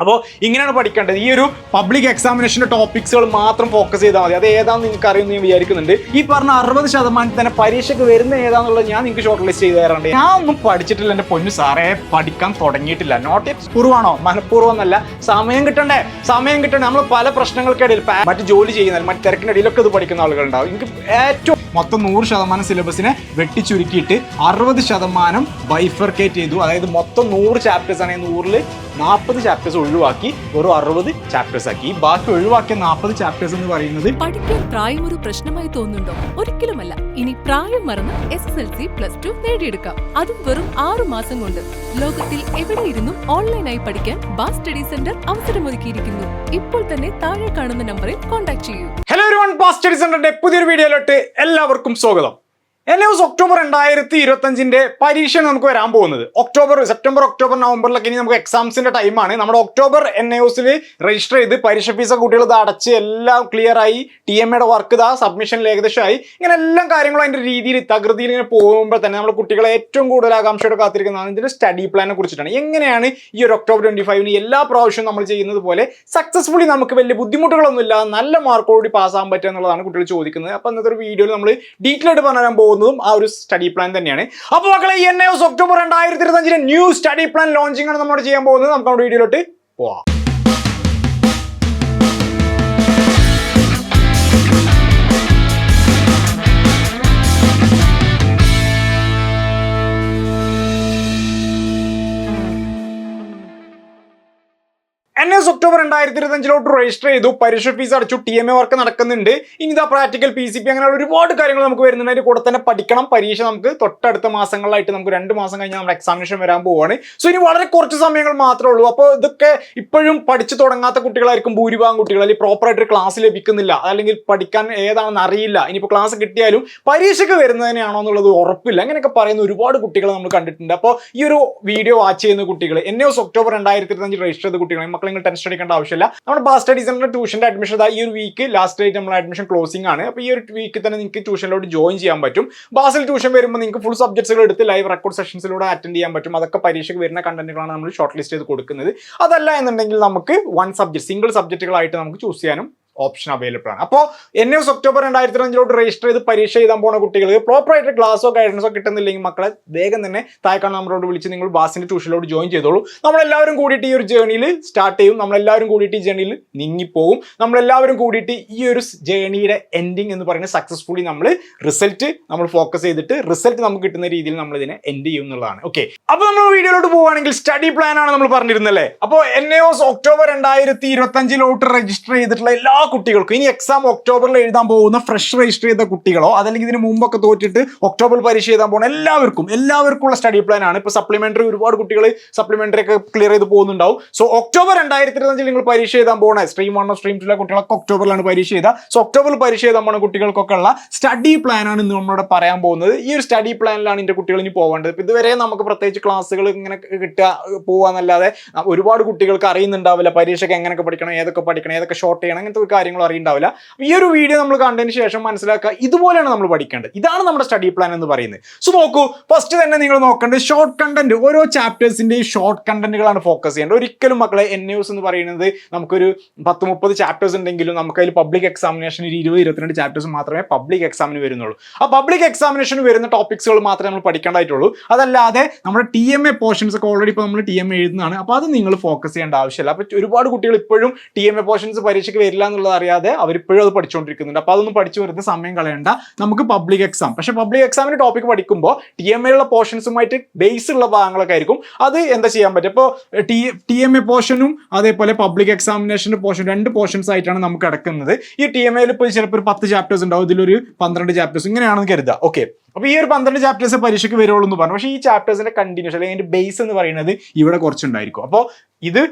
അപ്പോൾ ഇങ്ങനെയാണ് പഠിക്കേണ്ടത്. ഈ ഒരു പബ്ലിക് എക്സാമിനേഷന്റെ ടോപ്പിക്സുകൾ മാത്രം ഫോക്കസ് ചെയ്താൽ മതി. അത് ഏതാണെന്ന് നിങ്ങൾക്ക് അറിയുമെന്ന് ഞാൻ വിചാരിക്കുന്നുണ്ട്. ഈ പറഞ്ഞ അറുപത് ശതമാനത്തിൽ തന്നെ പരീക്ഷയ്ക്ക് വരുന്ന ഏതാണെന്നുള്ളത് ഞാൻ നിങ്ങൾക്ക് ഷോർട്ട് ലിസ്റ്റ് ചെയ്ത് തരാറുണ്ട്. ഞാൻ ഒന്നും പഠിച്ചിട്ടില്ല എന്റെ പൊന്നു സാറേ. പഠിക്കാൻ തുടങ്ങിയിട്ടില്ല. നോട്ട് പൂർവമാണോ മനഃപൂർവം എന്നല്ല സമയം കിട്ടണ്ടേ? സമയം കിട്ടണ്ടേ? നമ്മൾ പല പ്രശ്നങ്ങൾക്കിടയിൽ മറ്റ് ജോലി ചെയ്യുന്ന മറ്റ് തിരക്കിനിടയിലൊക്കെ ഇത് പഠിക്കുന്ന ആളുകളുണ്ടാവും. എനിക്ക് ഏറ്റവും മൊത്തം നൂറ് ശതമാനം സിലബസിനെ വെട്ടിച്ചുരുക്കിയിട്ട് അറുപത് ശതമാനം ബൈഫർക്കേറ്റ് ചെയ്തു. അതായത് മൊത്തം നൂറ് ചാപ്റ്റേഴ്സ് ആണെങ്കിൽ നൂറിൽ നാൽപ്പത് ചാപ്റ്റേഴ്സ് ഒഴിവാക്കി വെറും അറുപത് ചാപ്റ്റേഴ്സ് ആക്കി. ഈ ബാക്കി ഒഴിവാക്കിയ നാൽപ്പത് ചാപ്റ്റേഴ്സ് എന്ന് പറയുന്നത് പഠിക്കാൻ പ്രായം ഒരു പ്രശ്നമായി തോന്നുന്നുണ്ടോ? ഒരിക്കലുമല്ല. ഇനി പ്രായം മറന്ന് S S L C plus two നേടിയെടുക്കാം. അതും വെറും ആറു മാസം കൊണ്ട്. ലോകത്തിൽ എവിടെ ഇരുന്നും ഓൺലൈനായി പഠിക്കാൻ ബാസ് സ്റ്റഡി സെന്റർ അവസരമൊരുക്കിയിരിക്കുന്നു. ഇപ്പോൾ തന്നെ താഴെ കാണുന്ന നമ്പറിൽ കോൺടാക്ട് ചെയ്യൂ. ഹലോ എവരിവൺ ബാസ് സ്റ്റഡി സെന്ററിന്റെ പുതിയൊരു വീഡിയോയിലോട്ട് എല്ലാവർക്കും സ്വാഗതം. എൻ ദിവസം ഒക്ടോബർ രണ്ടായിരത്തി ഇരുപത്തഞ്ചിന്റെ പരീക്ഷയാണ് നമുക്ക് വരാൻ പോകുന്നത്. ഒക്ടോബർ സെപ്റ്റംബർ ഒക്ടോബർ നവംബറിലൊക്കെ ഇനി നമുക്ക് എക്സാംസിന്റെ ടൈമാണ് നമ്മുടെ ഒക്ടോബർ എൻ എസിൽ രജിസ്റ്റർ ചെയ്ത് പരീക്ഷ ഫീസ് കുട്ടികൾ ഇത് അടച്ച് എല്ലാം ക്ലിയർ ആയി ടി എം എയുടെ വർക്ക് ഇതാ സബ്മിഷനിൽ ഏകദേശമായി. ഇങ്ങനെ എല്ലാ കാര്യങ്ങളും അതിന്റെ രീതിയിൽ തകൃതിയിൽ ഇങ്ങനെ പോകുമ്പോൾ തന്നെ നമ്മുടെ കുട്ടികളെ ഏറ്റവും കൂടുതൽ ആകാംക്ഷയോടെ കാത്തിരിക്കുന്നതാണ് ഇതിന്റെ സ്റ്റഡി പ്ലാനെ കുറിച്ചിട്ടാണ്. എങ്ങനെയാണ് ഈ ഒരു ഒക്ടോബർ ട്വന്റി ഫൈവിന് എല്ലാ പ്രാവശ്യവും നമ്മൾ ചെയ്യുന്നത് പോലെ സക്സസ്ഫുള്ളി നമുക്ക് വലിയ ബുദ്ധിമുട്ടുകളൊന്നുമില്ല നല്ല മാർക്കോടി പാസ്സാകാൻ പറ്റുക എന്നുള്ളതാണ് കുട്ടികൾ ചോദിക്കുന്നത്. അപ്പോൾ ഇന്നത്തെ ഒരു വീഡിയോയിൽ നമ്മൾ ഡീറ്റെയിൽ ആയിട്ട് പറയാൻ പോകുന്നതും ആ ഒരു സ്റ്റഡി പ്ലാൻ തന്നെയാണ്. അപ്പോൾ മക്കളെ എൻ ഒക്ടോബർ രണ്ടായിരത്തി ഇരുപത്തഞ്ചിന് ന്യൂ സ്റ്റഡി പ്ലാൻ ലോഞ്ചിങ് ആണ് നമ്മൾ ചെയ്യാൻ പോകുന്നത്. നമുക്ക് നമ്മുടെ വീഡിയോയിലോട്ട് പോവാം. എൻ എസ് ഒക്ടോബർ രണ്ടായിരത്തി ഇരുപത്തഞ്ചിലോട്ട് രജിസ്റ്റർ ചെയ്തു. പരീക്ഷ ഫീസ് അടച്ചു. ടി എം എ വർക്ക് നടക്കുന്നുണ്ട്. ഇനി ഇതാ പ്രാക്ടിക്കൽ പി സി പി അങ്ങനെയുള്ള ഒരുപാട് കാര്യങ്ങൾ നമുക്ക് വരുന്നുണ്ട്. അതിന്റെ കൂടെ തന്നെ പഠിക്കണം. പരീക്ഷ നമുക്ക് തൊട്ടടുത്ത മാസങ്ങളിലായിട്ട് നമുക്ക് രണ്ട് മാസം കഴിഞ്ഞാൽ നമ്മുടെ എക്സാമിനേഷൻ വരാൻ പോവുകയാണ് സോ ഇനി വളരെ കുറച്ച് സമയങ്ങൾ മാത്രമേ ഉള്ളൂ. അപ്പോൾ ഇതൊക്കെ ഇപ്പോഴും പഠിച്ചു തുടങ്ങാത്ത കുട്ടികളായിരിക്കും ഭൂരിഭാഗം കുട്ടികൾ. അല്ലെങ്കിൽ പ്രോപ്പറായിട്ട് ക്ലാസ് ലഭിക്കുന്നില്ല. അല്ലെങ്കിൽ പഠിക്കാൻ ഏതാണെന്ന് അറിയില്ല. ഇനിയിപ്പോൾ ക്ലാസ് കിട്ടിയാലും പരീക്ഷയ്ക്ക് വരുന്നതിനാണോ എന്നുള്ളത് ഉറപ്പില്ല. അങ്ങനെയൊക്കെ പറയുന്ന ഒരുപാട് കുട്ടികളെ നമ്മൾ കണ്ടിട്ടുണ്ട്. അപ്പോൾ ഈ ഒരു വീഡിയോ വാച്ച് ചെയ്യുന്ന കുട്ടികൾ എന്നെ ഒക്ടോബർ രണ്ടായിരത്തി ഇരുപത്തഞ്ച് രജിസ്റ്റർ ചെയ്ത കുട്ടികളെ മക്കൾ നിങ്ങൾ ടെൻഷൻ അടിക്കേണ്ട ആവശ്യമില്ല. നമ്മുടെ ബാസ് സ്റ്റഡീസ് നമ്മുടെ ട്യൂഷന്റെ അഡ്മിഷൻ ഈ ഒരു വീക്ക് ലാസ്റ്റ് ഡേറ്റ് നമ്മൾ അഡ്മിഷൻ ക്ലോസിംഗ് ആണ്. അപ്പോൾ ഈ ഒരു വീക്ക് തന്നെ നിങ്ങൾക്ക് ട്യൂഷനിലോട്ട് ജോയിൻ ചെയ്യാൻ പറ്റും. ബാസിൽ ട്യൂഷൻ വരുമ്പോൾ നിങ്ങൾക്ക് ഫുൾ സബ്ജക്ട്സുകൾ എടുത്ത് ലൈവ് റെക്കോർഡ് സെഷൻസിലൂടെ അറ്റൻഡ് ചെയ്യാൻ പറ്റും. അതൊക്കെ പരീക്ഷയ്ക്ക് വരുന്ന കണ്ടന്റുകളാണ് നമ്മൾ ഷോർട്ട് ലിസ്റ്റ് ചെയ്ത് കൊടുക്കുന്നത്. അതല്ല എന്നുണ്ടെങ്കിൽ നമുക്ക് വൺ സബ്ജക്ട് സിംഗിൾ സബ്ജക്റ്റുകളായിട്ട് നമുക്ക് ചൂസ് ചെയ്യാനും ഓപ്ഷൻ അവൈലബിൾ ആണ്. അപ്പോൾ എൻ എസ് ഒക്ടോബർ രണ്ടായിരത്തി അഞ്ചിലോട്ട് രജിസ്റ്റർ ചെയ്ത് പരീക്ഷ എഴുതാൻ പോണ കുട്ടികൾക്ക് പ്രോപ്പർ ആയിട്ട് ക്ലാസ്സോ ഗൈഡൻസോ കിട്ടുന്നില്ലെങ്കിൽ മക്കളെ വേഗം തന്നെ താഴെക്കാണ് നമ്മളോട് വിളിച്ച് നിങ്ങൾ ബാസിന്റെ ട്യൂഷനിലോട്ട് ജോയിൻ ചെയ്തോളൂ. നമ്മളെല്ലാവരും കൂടിയിട്ട് ഈ ഒരു ജേണിയിൽ സ്റ്റാർട്ട് ചെയ്യും. നമ്മളെല്ലാവരും കൂടിയിട്ട് ഈ ജേണിയിൽ നീങ്ങിപ്പോവും. നമ്മളെല്ലാവരും കൂടിയിട്ട് ഈ ഒരു ജേണിയുടെ എൻഡിങ് എന്ന് പറയുന്നത് സക്സസ്ഫുള്ളി നമ്മൾ റിസൾട്ട് നമ്മൾ ഫോക്കസ് ചെയ്തിട്ട് റിസൾട്ട് നമുക്ക് കിട്ടുന്ന രീതിയിൽ നമ്മൾ ഇതിനെ എൻഡ് ചെയ്യും എന്നുള്ളതാണ്. ഓക്കെ അപ്പോൾ നമ്മൾ വീഡിയോയിലോട്ട് പോവുകയാണെങ്കിൽ സ്റ്റഡി പ്ലാൻ ആണ് നമ്മൾ പറഞ്ഞിരുന്നല്ലേ അപ്പോൾ എൻ എ ഒക്ടോബർ രണ്ടായിരത്തി ഇരുപത്തഞ്ചിലോട്ട് രജിസ്റ്റർ ചെയ്തിട്ടുള്ള എല്ലാ കുട്ടികൾക്കും ഇനി എക്സാം ഒക്ടോബറിൽ എഴുതാൻ പോകുന്ന ഫ്രഷ് രജിസ്റ്റർ ചെയ്ത കുട്ടികളോ അതല്ലെങ്കിൽ ഇതിന് മുമ്പൊക്കെ തോറ്റിട്ട് ഒക്ടോബറിൽ പരീക്ഷ എഴുതാൻ പോകുന്ന എല്ലാവർക്കും എല്ലാവർക്കും ഉള്ള സ്റ്റഡി പ്ലാൻ ആണ്. ഇപ്പോൾ സപ്ലിമെന്ററി ഒരുപാട് കുട്ടികൾ സപ്ലിമെന്ററി ഒക്കെ ക്ലിയർ ചെയ്ത് പോകുന്നുണ്ടാവും. സോ ഒക്ടോബർ രണ്ടായിരത്തി ഇരുപത്തഞ്ചിൽ നിങ്ങൾ പരീക്ഷ എഴുതാൻ പോകുന്ന സ്ട്രീം വണ്ണോ സ്ട്രീം ടുള്ള കുട്ടികളൊക്കെ ഒക്ടോബറിലാണ് പരീക്ഷ ചെയ്ത സോ ഒക്ടോബറിൽ പരീക്ഷ എഴുതാൻ പോകുന്ന കുട്ടികൾക്കൊക്കെ ഉള്ള സ്റ്റഡി പ്ലാൻ ആണ് ഇന്ന് നമ്മളോട് പറയാൻ പോകുന്നത്. ഈ ഒരു സ്റ്റഡി പ്ലാനിലാണ് എന്റെ കുട്ടികൾ ഇനി പോകേണ്ടത് ഇതുവരെ നമുക്ക് പ്രത്യേകിച്ച് ക്ലാസ്സുകൾ ഇങ്ങനെ കിട്ടുക പോവാന്നല്ലാതെ ഒരുപാട് കുട്ടികൾക്ക് അറിയുന്നുണ്ടാവില്ല പരീക്ഷയ്ക്ക് എങ്ങനെയൊക്കെ പഠിക്കണം ഏതൊക്കെ പഠിക്കണം ഏതൊക്കെ ഷോർട്ട് ചെയ്യണം അങ്ങനത്തെ കാര്യങ്ങളും അറിയണ്ടാവില്ല. ഈ ഒരു വീഡിയോ നമ്മൾ കണ്ടതിന് ശേഷം മനസ്സിലാക്കുക ഇതുപോലെയാണ് നമ്മൾ പഠിക്കേണ്ടത്. ഇതാണ് നമ്മുടെ സ്റ്റഡി പ്ലാൻ എന്ന് പറയുന്നത്. സോ നോക്കൂ ഫസ്റ്റ് തന്നെ നിങ്ങൾ നോക്കേണ്ടത് ഷോർട്ട് കണ്ടന്റ് ഓരോ ചാപ്റ്റേഴ്സിന്റെയും ഷോർട്ട് കണ്ടന്റുകളാണ് ഫോക്കസ് ചെയ്യേണ്ടത്. ഒരിക്കലും മക്കളെ എൻ ന്യൂസ് എന്ന് പറയുന്നത് നമുക്കൊരു പത്ത് മുപ്പത് ചാപ്റ്റേഴ്സ് ഉണ്ടെങ്കിലും നമുക്ക് അതിൽ പബ്ലിക് എക്സാമിനേഷൻ ഒരു ഇരുപത് ഇരുപത്തിരണ്ട് ചാപ്റ്റേഴ്സ് മാത്രമേ പബ്ലിക് എക്സാമിന് വരുന്നുള്ളൂ. ആ പബ്ലിക് എക്സാമിനേഷന് വരുന്ന ടോപ്പിക്സുകൾ മാത്രമേ നമ്മൾ പഠിക്കേണ്ടതായിട്ടുള്ളൂ. അതല്ലാതെ നമ്മുടെ ടി എം എ പോർഷൻസ് ഒക്കെ ഓൾറെഡി ഇപ്പോൾ നമ്മൾ ടി എം എ എഴുതുന്നതാണ്. അപ്പോൾ അത് നിങ്ങൾ ഫോക്കസ് ചെയ്യേണ്ട ആവശ്യമില്ല. അപ്പോൾ ഒരുപാട് കുട്ടികൾ ഇപ്പോഴും ടി എം എ പോർഷൻസ് പരീക്ഷയ്ക്ക് വരില്ല എന്നുള്ളത് അറിയാതെ അവർ ഇപ്പോഴും അത് പഠിച്ചുകൊണ്ടിരിക്കുന്നുണ്ട്. അപ്പോൾ അതൊന്നും പഠിച്ചു വെറുതെ സമയം കളയണ്ട. നമുക്ക് പബ്ലിക് എക്സാം പക്ഷെ പബ്ലിക് എക്സാമിന്റെ ടോപ്പിക് പഠിക്കുമ്പോൾ ടി എം എയുള്ള പോർഷൻസുമായിട്ട് ബേസ് ഉള്ള ഭാഗങ്ങളൊക്കെ ആയിരിക്കും. അത് എന്താ ചെയ്യാൻ പറ്റും അപ്പോൾ ടി എം എ പോർഷനും അതേപോലെ പബ്ലിക് എക്സാമിനേഷന്റെ പോർഷൻ രണ്ട് പോർഷൻസ് ആയിട്ടാണ് നമുക്ക് കിടക്കുന്നത് ഈ ടി എം എയിൽ ഇപ്പോൾ ചിലപ്പോൾ ഒരു പത്ത് ചാപ്റ്റേഴ്സ് ഉണ്ടാവും. ഇതിലൊരു പന്ത്രണ്ട് ചാപ്റ്റേഴ്സ് ഇങ്ങനെയാണെന്ന് കരുതുക. ഓക്കെ അപ്പോൾ ഈ ഒരു പന്ത്രണ്ട് ചാപ്റ്റേഴ്സ് പരീക്ഷയ്ക്ക് വരുള്ളൂ എന്ന് പറഞ്ഞു. പക്ഷേ ഈ ചാപ്റ്റേഴ്സിന്റെ കണ്ടിന്യൂഷൻ അല്ലെങ്കിൽ അതിന്റെ ബേസ് എന്ന് പറയുന്നത് ഇവിടെ കുറച്ചുണ്ടായിരിക്കും. അപ്പോൾ ഇത്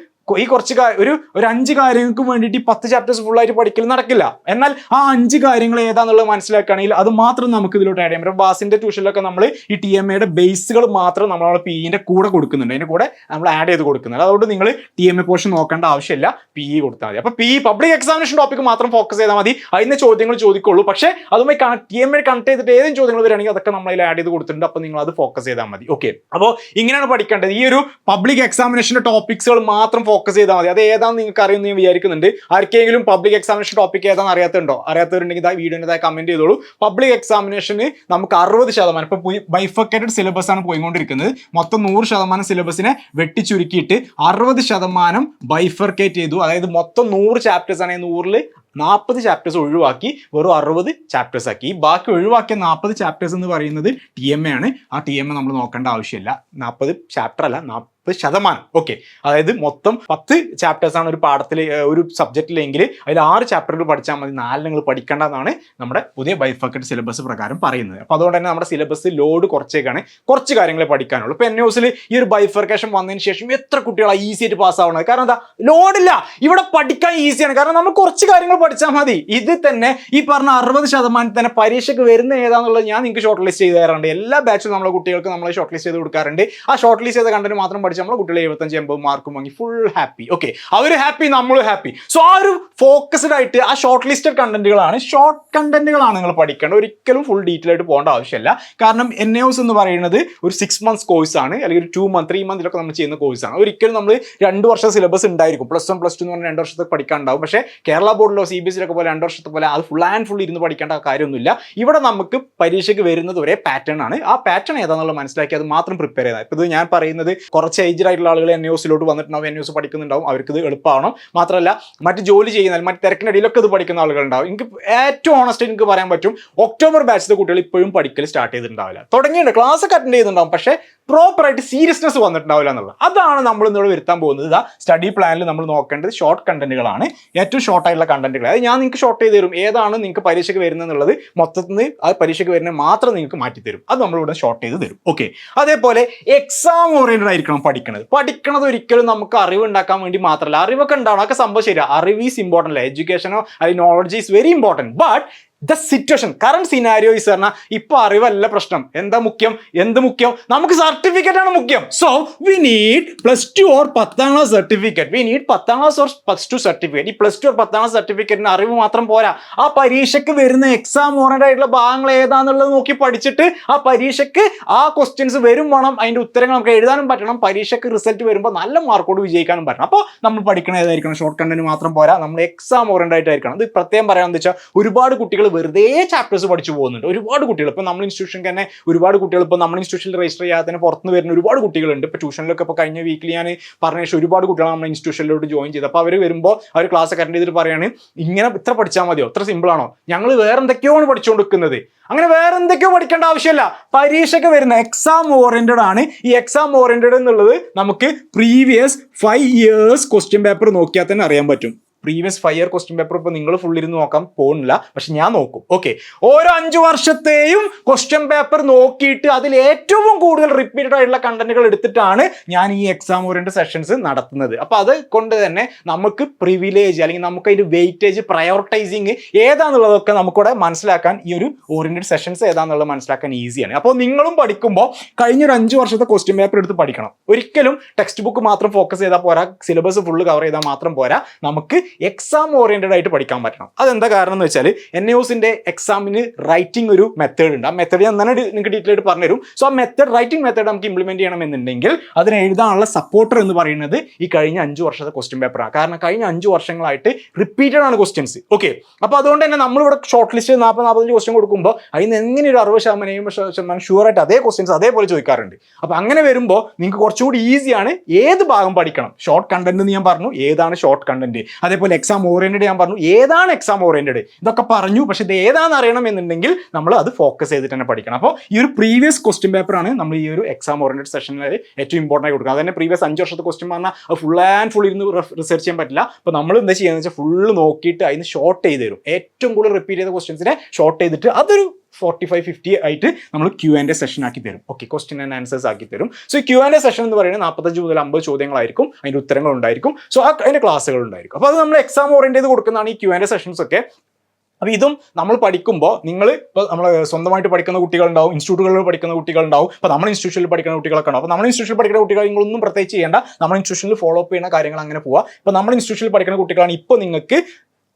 ഈ കുറച്ച് ഒരു ഒരു അഞ്ച് കാര്യങ്ങൾക്ക് വേണ്ടിയിട്ട് ഈ പത്ത് ചാപ്റ്റേഴ്സ് ഫുൾ ആയിട്ട് പഠിക്കൽ നടക്കില്ല. എന്നാൽ ആ അഞ്ച് കാര്യങ്ങൾ ഏതാന്നുള്ളത് മനസ്സിലാക്കുകയാണെങ്കിൽ അത് മാത്രം നമുക്ക് ഇതിലോട്ട് ആഡ് ചെയ്യാം. ഇപ്പോൾ ബാസിന്റെ ട്യൂഷനിലൊക്കെ നമ്മൾ ഈ ടി എം എയുടെ ബേസുകൾ മാത്രം നമ്മൾ നമ്മുടെ പി ഇന്റെ കൂടെ കൊടുക്കുന്നുണ്ട്. അതിന്റെ കൂടെ നമ്മൾ ആഡ് ചെയ്ത് കൊടുക്കുന്നുണ്ട്. അതുകൊണ്ട് നിങ്ങൾ ടി എം എ പോർഷൻ നോക്കേണ്ട ആവശ്യമില്ല. പി ഇ കൊടുത്താൽ മതി. അപ്പോൾ പി പബ്ലിക് എക്സാമിനേഷൻ ടോപ്പിക്ക് മാത്രം ഫോക്കസ് ചെയ്താൽ മതി. അതിന്റെ ചോദ്യങ്ങൾ ചോദിക്കുള്ളൂ. പക്ഷേ അതുമായി ടി എം എ കണക്ട് ചെയ്തിട്ട് ഏതെങ്കിലും ചോദ്യങ്ങൾ വരികയാണെങ്കിൽ അതൊക്കെ നമ്മൾ ആഡ് ചെയ്ത് കൊടുത്തിട്ടുണ്ട്. അപ്പോൾ നിങ്ങൾ അത് ഫോക്കസ് ചെയ്താൽ മതി. ഓക്കെ അപ്പോൾ ഇങ്ങനെയാണ് പഠിക്കേണ്ടത്. ഈ ഒരു പബ്ലിക് എക്സാമിനേഷന്റെ ടോപ്പിക്സുകൾ മാത്രം ഫോക്കസ് ചെയ്താൽ മതി. അത് ഏതാണെന്ന് നിങ്ങൾക്ക് അറിയുമെന്ന് ഞാൻ വിചാരിക്കുന്നുണ്ട്. ആർക്കെങ്കിലും പബ്ലിക് എക്സാമിനേഷൻ ടോപ്പിക് ഏതാണെന്ന് അറിയാത്തുണ്ടോ അറിയാത്തവരുണ്ടെങ്കിൽ ഇതാ വീഡിയോന്റെ കമന്റ് ചെയ്തോളൂ. പബ്ലിക് എക്സാമിനേഷന് നമുക്ക് അറുപത് ശതമാനം ഇപ്പൊ ബൈഫക്കേറ്റഡ് സിലബസ് ആണ് പോയിക്കൊണ്ടിരിക്കുന്നത്. മൊത്തം നൂറ് ശതമാനം സിലബസിനെ വെട്ടിച്ചുരുക്കിയിട്ട് അറുപത് ശതമാനം ബൈഫർക്കേറ്റ് ചെയ്തു. അതായത് മൊത്തം നൂറ് ചാപ്റ്റേഴ്സ് ആണെങ്കിൽ നൂറിൽ നാൽപ്പത് ചാപ്റ്റേഴ്സ് ഒഴിവാക്കി വെറും അറുപത് ചാപ്റ്റേഴ്സ് ആക്കി. ഈ ബാക്കി ഒഴിവാക്കിയ നാൽപ്പത് ചാപ്റ്റേഴ്സ് എന്ന് പറയുന്നത് ടി എം എ ആണ്. ആ ടി എം എ നമ്മൾ നോക്കേണ്ട ആവശ്യമില്ല. നാൽപ്പത് ചാപ്റ്റർ അല്ല നാൽപ്പത് ശതമാനം. ഓക്കെ അതായത് മൊത്തം പത്ത് ചാപ്റ്റേഴ്സ് ആണ് ഒരു പാഠത്തിൽ ഒരു സബ്ജക്റ്റിലെങ്കിൽ അതിൽ ആറ് ചാപ്റ്ററുകൾ പഠിച്ചാൽ മതി. നാല് നിങ്ങൾ പഠിക്കേണ്ടതാണ് നമ്മുടെ പുതിയ ബൈഫക്കറ്റ് സിലബസ് പ്രകാരം പറയുന്നത്. അപ്പോൾ അതുകൊണ്ട് തന്നെ നമ്മുടെ സിലബസ് ലോഡ് കുറച്ചേക്കാണ് കുറച്ച് കാര്യങ്ങളെ പഠിക്കാനുള്ളൂ. ഇപ്പോൾ എൻ ന്യൂസിൽ ഈ ഒരു ബൈഫർക്കേഷൻ വന്നതിന് ശേഷം എത്ര കുട്ടികളാണ് ഈസി ആയിട്ട് പാസ് ആവുന്നത് കാരണം എന്താ? ലോഡില്ല ഇവിടെ പഠിക്കാൻ ഈസിയാണ് കാരണം നമ്മൾ കുറച്ച് കാര്യങ്ങൾ പഠിച്ചാൽ മതി. ഇത് തന്നെ ഈ പറഞ്ഞ അറുപത് ശതമാനം തന്നെ പരീക്ഷയ്ക്ക് വരുന്ന ഏതാന്നുള്ളത് ഞാൻ നിങ്ങൾക്ക് ഷോർട്ട് ലിസ്റ്റ് ചെയ്ത് തരാറുണ്ട്. എല്ലാ ബാച്ചും നമ്മളെ കുട്ടികൾക്ക് നമ്മൾ ഷോർട്ട് ലിസ്റ്റ് ചെയ്ത് കൊടുക്കാറുണ്ട്. ആ ഷോർട്ട് ലിസ്റ്റ് ചെയ്ത കണ്ടന്റ് മാത്രം പഠിച്ച് നമ്മളെ കുട്ടികൾ എഴുപത്തഞ്ച് എൺപത് മാർക്കും വാങ്ങി ഫുൾ ഹാപ്പി ഓക്കെ അവർ ഹാപ്പി നമ്മളും ഹാപ്പി സോ ആ ഒരു ഫോക്കസ്ഡ് ആയിട്ട് ആ ഷോർട്ട് ലിസ്റ്റഡ് കണ്ടന്റുകളാണ് ഷോർട്ട് കണ്ടന്റുകളാണ് നിങ്ങൾ പഠിക്കേണ്ടത്. ഒരിക്കലും ഫുൾ ഡീറ്റെയിൽ ആയിട്ട് പോകേണ്ട ആവശ്യമില്ല. കാരണം എൻ എസ് എന്ന് പറയുന്നത് ഒരു സിക്സ് മന്ത്സ് കോഴ്സ് ആണ് അല്ലെങ്കിൽ ഒരു ടു മന്ത് ത്രീ മന്തിലൊക്കെ നമ്മൾ ചെയ്യുന്ന കോഴ്സാണ് ഒരിക്കലും നമ്മൾ രണ്ട് വർഷം സിലബസ് ഉണ്ടായിരിക്കും. പ്ലസ് വൺ പ്ലസ് ടു എന്ന് പറഞ്ഞാൽ രണ്ട് വർഷത്തെ പഠിക്കാൻ ഉണ്ടാവും. പക്ഷേ കേരള ബോർഡിലോ സി ബി എസ് സിയിലൊക്കെ പോലെ രണ്ട് വർഷത്തെ പോലെ അത് ഫുൾ ആൻഡ് ഫുൾ ഇരുന്ന് പഠിക്കേണ്ട കാര്യമൊന്നുമില്ല. ഇവിടെ നമുക്ക് പരീക്ഷയ്ക്ക് വരുന്നത് ഒരേ പാറ്റേൺ ആണ്. ആ പാറ്റേൺ ഏതാണെന്നുള്ളത് മനസ്സിലാക്കി അത് മാത്രം പ്രിപ്പയർ ചെയ്താൽ ഇപ്പോൾ ഇത് ഞാൻ പറയുന്നത് കുറച്ച് ഏജ്ഡ് ആയിട്ടുള്ള ആളുകൾ എൻ ന്യൂസിലോട്ട് വന്നിട്ടുണ്ടാവും എൻ ന്യൂസ് പഠിക്കുന്നുണ്ടാവും അവർക്ക് ഇത് എളുപ്പമാണോ മാത്രമല്ല മറ്റ് ജോലി ചെയ്യുന്ന മറ്റ് തിരക്കിനിടയിലൊക്കെ ഇത് പഠിക്കുന്ന ആളുകളുണ്ടാവും. എനിക്ക് ഏറ്റവും ഓണസ്റ്റ് എനിക്ക് പറയാൻ പറ്റും ഒക്ടോബർ ബാച്ചിലെ കുട്ടികൾ ഇപ്പോഴും പഠിക്കൽ സ്റ്റാർട്ട് ചെയ്തിട്ടുണ്ടാവില്ല. തുടങ്ങിയിട്ടുണ്ട് ക്ലാസ് ഒക്കെ അറ്റൻഡ് ചെയ്തിട്ടുണ്ടാവും പക്ഷേ പ്രോപ്പർ ആയിട്ട് സീരിയസ്നെസ് വന്നിട്ടുണ്ടാവില്ല എന്നുള്ളത്. അതാണ് നമ്മൾ ഇന്നോട് വരുത്താൻ പോകുന്നത്. ഇതാ സ്റ്റഡി പ്ലാനിൽ നമ്മൾ നോക്കേണ്ടത് ഷോർട്ട് കണ്ടന്റുകളാണ് ഏറ്റവും ഷോർട്ട് ആയിട്ടുള്ള കണ്ടന്റുകൾ അത് ഞാൻ നിങ്ങൾക്ക് ഷോർട്ട് ചെയ്ത് തരും. ഏതാണ് നിങ്ങൾക്ക് പരീക്ഷയ്ക്ക് വരുന്നത് എന്നുള്ളത് മൊത്തത്തിൽ നിന്ന് ആ പരീക്ഷയ്ക്ക് വരുന്നത് മാത്രം നിങ്ങൾക്ക് മാറ്റി തരും അത് നമ്മളിവിടെ ഷോർട്ട് ചെയ്ത് തരും. ഓക്കെ അതേപോലെ എക്സാം ഓറിയന്റഡ് ആയിരിക്കണം പഠിക്കുന്നത് പഠിക്കണത് ഒരിക്കലും നമുക്ക് അറിവ് ഉണ്ടാക്കാൻ വേണ്ടി മാത്രമല്ല അറിവൊക്കെ ഉണ്ടാവണം. അതൊക്കെ സംഭവം ശരിയാണ് അറിവ് ഈസ് ഇമ്പോർട്ടന്റ് അല്ല? എഡ്യൂക്കേഷനോ അല്ലെങ്കിൽ knowledge is very important but the situation current scenario is പറഞ്ഞാൽ ഇപ്പൊ അറിവല്ല പ്രശ്നം. എന്താ മുഖ്യം? എന്ത് മുഖ്യം? നമുക്ക് സർട്ടിഫിക്കറ്റ് ആണ് മുഖ്യം. So we need plus two or പത്താം ക്ലാസ് സർട്ടിഫിക്കറ്റ് വി നീഡ് പത്താം class or plus two certificate ഈ പ്ലസ് ടു ഓർ പത്താം ക്ലാസ് സർട്ടിഫിക്കറ്റിന് അറിവ് മാത്രം പോരാ. ആ പരീക്ഷയ്ക്ക് വരുന്ന എക്സാം ഓറിയന്റഡ് ആയിട്ടുള്ള ഭാഗങ്ങൾ ഏതാന്നുള്ളത് നോക്കി പഠിച്ചിട്ട് ആ പരീക്ഷയ്ക്ക് ആ ക്വസ്റ്റ്യൻസ് വരും വേണം. അതിന്റെ ഉത്തരങ്ങൾ നമുക്ക് എഴുതാനും പറ്റണം. പരീക്ഷയ്ക്ക് റിസൾട്ട് വരുമ്പോൾ നല്ല മാർക്കോട് വിജയിക്കാനും പറ്റണം. അപ്പോൾ നമ്മൾ പഠിക്കണ ഏതായിരിക്കണം? ഷോർട്ട് കണ്ടന്റ് മാത്രം പോരാ. നമ്മൾ എക്സാം ഓറിയന്റഡ് ആയിട്ടായിരിക്കണം. ഇത് പ്രത്യേകം പറയാമെന്ന് വെച്ചാൽ ഒരുപാട് കുട്ടികൾ വെറുതെ ചാപ്റ്റേഴ്സ് പഠിച്ചു പോകുന്നുണ്ട്. ഒരുപാട് കുട്ടികൾ ഇപ്പം നമ്മൾ ഇൻസ്റ്റിറ്റ്യൂഷൻ തന്നെ ഒരുപാട് കുട്ടികൾ ഇപ്പോൾ നമ്മൾ ഇൻസ്റ്റിറ്റ്യൂഷനിൽ രജിസ്റ്റർ ചെയ്യാതെ തന്നെ പുറത്തുനിന്ന് വരുന്ന ഒരുപാട് കുട്ടികളുണ്ട്. ഇപ്പോൾ ട്യൂഷനിലൊക്കെ ഇപ്പോൾ കഴിഞ്ഞ വീക്കിൽ ഞാൻ പറഞ്ഞ ശേഷം ഒരുപാട് കുട്ടികൾ നമ്മൾ ഇൻസ്റ്റിറ്റ്യൂഷനിലോട്ട് ജോയിൻ ചെയ്ത്. അപ്പോൾ അവർ വരുമ്പോൾ അവർ ക്ലാസ് അറ്റൻഡ് ചെയ്തിട്ട് പറയാണ് ഇങ്ങനെ ഇത്ര പഠിച്ചാൽ മതിയോ? ഇത്ര സിമ്പിൾ ആണോ? ഞങ്ങൾ വേറെ എന്തൊക്കെയാണ് പഠിച്ചുകൊണ്ടിരിക്കുന്നത് അങ്ങനെ വേറെ എന്തൊക്കെയോ പഠിക്കേണ്ട ആവശ്യമില്ല. പരീക്ഷയ്ക്ക് വരുന്ന എക്സാം ഓറിയന്റഡ് ആണ്. ഈ എക്സാം ഓറിയന്റഡ് എന്നുള്ളത് നമുക്ക് previous five years question paper നോക്കിയാൽ തന്നെ അറിയാൻ പറ്റും. Previous five year question paper ഇപ്പോൾ നിങ്ങൾ ഫുൾ ഇരുന്ന് നോക്കാൻ പോകുന്നില്ല പക്ഷെ ഞാൻ നോക്കും. ഓക്കെ ഓരോ അഞ്ച് വർഷത്തെയും ക്വസ്റ്റ്യൻ പേപ്പർ നോക്കിയിട്ട് അതിൽ ഏറ്റവും കൂടുതൽ റിപ്പീറ്റഡ് ആയിട്ടുള്ള കണ്ടന്റുകൾ എടുത്തിട്ടാണ് ഞാൻ ഈ എക്സാം ഓറിയന്റഡ് സെഷൻസ് നടത്തുന്നത്. അപ്പോൾ അത് കൊണ്ട് തന്നെ നമുക്ക് പ്രിവിലേജ് അല്ലെങ്കിൽ നമുക്ക് അതിന്റെ വെയിറ്റേജ് പ്രയോറിറ്റൈസിങ് ഏതാന്നുള്ളതൊക്കെ നമുക്കിവിടെ മനസ്സിലാക്കാൻ ഈ ഒരു ഓറിയന്റഡ് സെഷൻസ് ഏതാന്നുള്ളത് മനസ്സിലാക്കാൻ ഈസിയാണ് അപ്പോൾ നിങ്ങളും പഠിക്കുമ്പോൾ കഴിഞ്ഞ ഒരു അഞ്ച് വർഷത്തെ ക്വസ്റ്റ്യൻ പേപ്പർ എടുത്ത് പഠിക്കണം. ഒരിക്കലും ടെക്സ്റ്റ് ബുക്ക് മാത്രം ഫോക്കസ് ചെയ്താൽ പോരാ. സിലബസ് ഫുള്ള് കവർ ചെയ്താൽ മാത്രം പോരാ. നമുക്ക് എക്സാം ഓറിയന്റഡ് ആയിട്ട് പഠിക്കാൻ പറ്റണം. അതെന്താ കാരണം എന്ന് വെച്ചാൽ എൻ എസിന്റെ എക്സാമിന് റൈറ്റിംഗ് ഒരു മെത്തേഡ് ഉണ്ട്. ആ മെത്തേഡ് ഞാൻ തന്നെ നിങ്ങൾക്ക് ഡീറ്റെയിൽ ആയിട്ട് പറഞ്ഞുതരും. സോ ആ മെത്തേഡ് റൈറ്റിംഗ് മെത്തേഡ് നമുക്ക് ഇംപ്ലിമെന്റ് ചെയ്യണമെന്നുണ്ടെങ്കിൽ അതിന് എഴുതാനുള്ള സപ്പോർട്ടർ എന്ന് പറയുന്നത് ഈ കഴിഞ്ഞ അഞ്ച് വർഷത്തെ ക്വസ്റ്റ്യൻ പേപ്പറാണ് കാരണം കഴിഞ്ഞ അഞ്ച് വർഷങ്ങളായിട്ട് റിപ്പീറ്റഡ് ആണ് ക്വസ്റ്റ്യൻസ് ഓക്കെ അപ്പോൾ അതുകൊണ്ട് തന്നെ നമ്മളിവിടെ ഷോർട്ട് ലിസ്റ്റ് നാൽപ്പത് നാൽപ്പത്തഞ്ച് ക്വസ്റ്റ്യൻ കൊടുക്കുമ്പോൾ അതിന് എങ്ങനെ ഒരു അറുപത് ശതമാനം എഴുപത് ശതമാനം ഷുവർ ആയിട്ട് അതേ ക്വസ്റ്റ്യൻസ് അതേപോലെ ചോദിക്കാറുണ്ട്. അപ്പോൾ അങ്ങനെ വരുമ്പോൾ നിങ്ങൾക്ക് കുറച്ചുകൂടി ഈസിയാണ് ഏത് ഭാഗം പഠിക്കണം. ഷോർട്ട് കണ്ടന്റ് എന്ന് ഞാൻ പറഞ്ഞു. ഏതാണ് ഷോർട്ട് കണ്ടന്റ് അതേപോലെ എക്സാം ഓറിയന്റഡ് ഞാൻ പറഞ്ഞു. ഏതാണ് എക്സാം ഓറിയന്റഡ് ഇതൊക്കെ പറഞ്ഞു. പക്ഷേ ഇത് ഏതാണെന്ന് അറിയണം എന്നുണ്ടെങ്കിൽ നമ്മൾ അത് ഫോക്കസ് ചെയ്തിട്ട് തന്നെ പഠിക്കണം. അപ്പോൾ ഈ ഒരു പ്രീവിയസ് ക്വസ്റ്റ്യൻ പേപ്പറാണ് നമ്മൾ ഈ ഒരു എക്സാം ഓറിയന്റഡ് സെഷനിൽ ഏറ്റവും ഇമ്പോർട്ടന്റ് ആയി കൊടുക്കുക അതന്നെ പ്രീവിയസ് അഞ്ച് വർഷത്തെ ക്വസ്റ്റ്യൻ പറഞ്ഞാൽ അത് ഫുൾ ആൻഡ് ഫുൾ ഇരുന്ന് റിസർച്ച് ചെയ്യാൻ പറ്റില്ല. അപ്പോൾ നമ്മൾ എന്താ ചെയ്യുന്നത് വെച്ചാൽ ഫുള്ള് നോക്കിയിട്ട് അതിന് ഷോർട്ട് ചെയ്ത് തരും. ഏറ്റവും കൂടുതൽ റിപ്പീറ്റ് ചെയ്ത ക്വസ്റ്റ്യൻസിനെ ഷോർട്ട് ചെയ്തിട്ട് അതൊരു ഫോർട്ടി ഫൈവ് ഫിഫ്റ്റി ആയിട്ട് നമ്മൾ ക്യു ആൻഡ് എ സെഷൻ ആക്കി തരും. ഓക്കെ ക്വസ്റ്റ്യൻ ആൻഡ് ആൻസേഴ്സ് ആക്കി തരും. സോ ഈ ക്യു ആൻഡ് എ സെഷൻ എന്ന് പറയുന്നത് നാൽപ്പത്തഞ്ച് മുതൽ അമ്പത് ചോദ്യങ്ങളായിരിക്കും. അതിന്റെ ഉത്തരങ്ങൾ ഉണ്ടായിരിക്കും. സോ ആ അതിന്റെ ക്ലാസ്സുകൾ ഉണ്ടായിരിക്കും. അപ്പോൾ അത് നമ്മൾ എക്സാം ഓറിയന്റ് ചെയ്ത് കൊടുക്കുന്നതാണ് ഈ ക്യു ആൻഡ് എ സെഷൻസ് ഒക്കെ. അപ്പോൾ ഇതും നമ്മൾ പഠിക്കുമ്പോൾ നിങ്ങൾ ഇപ്പോൾ നമ്മൾ സ്വന്തമായിട്ട് പഠിക്കുന്ന കുട്ടികളുണ്ടാവും ഇൻസ്റ്റിറ്റ്യൂട്ടുകളിൽ പഠിക്കുന്ന കുട്ടികളുണ്ടാവും. ഇപ്പോൾ നമ്മൾ ഇൻസ്റ്റിറ്റ്യൂഷനിൽ പഠിക്കുന്ന കുട്ടികളൊക്കെ ഉണ്ടാവും അപ്പോൾ നമ്മൾ ഇൻസ്റ്റിറ്റ്യൂഷനിൽ പഠിക്കുന്ന കുട്ടികൾ നിങ്ങളൊന്നും പ്രത്യേകിച്ച് ചെയ്യേണ്ട. നമ്മുടെ ഇൻസ്റ്റിറ്റ്യൂഷനിൽ ഫോളോ അപ്പ് ചെയ്യുന്ന കാര്യങ്ങൾ അങ്ങനെ പോവുക ഇപ്പോൾ നമ്മൾ ഇൻസ്റ്റിറ്റ്യൂഷനിൽ പഠിക്കുന്ന കുട്ടികളാണ് ഇപ്പോൾ നിങ്ങൾക്ക്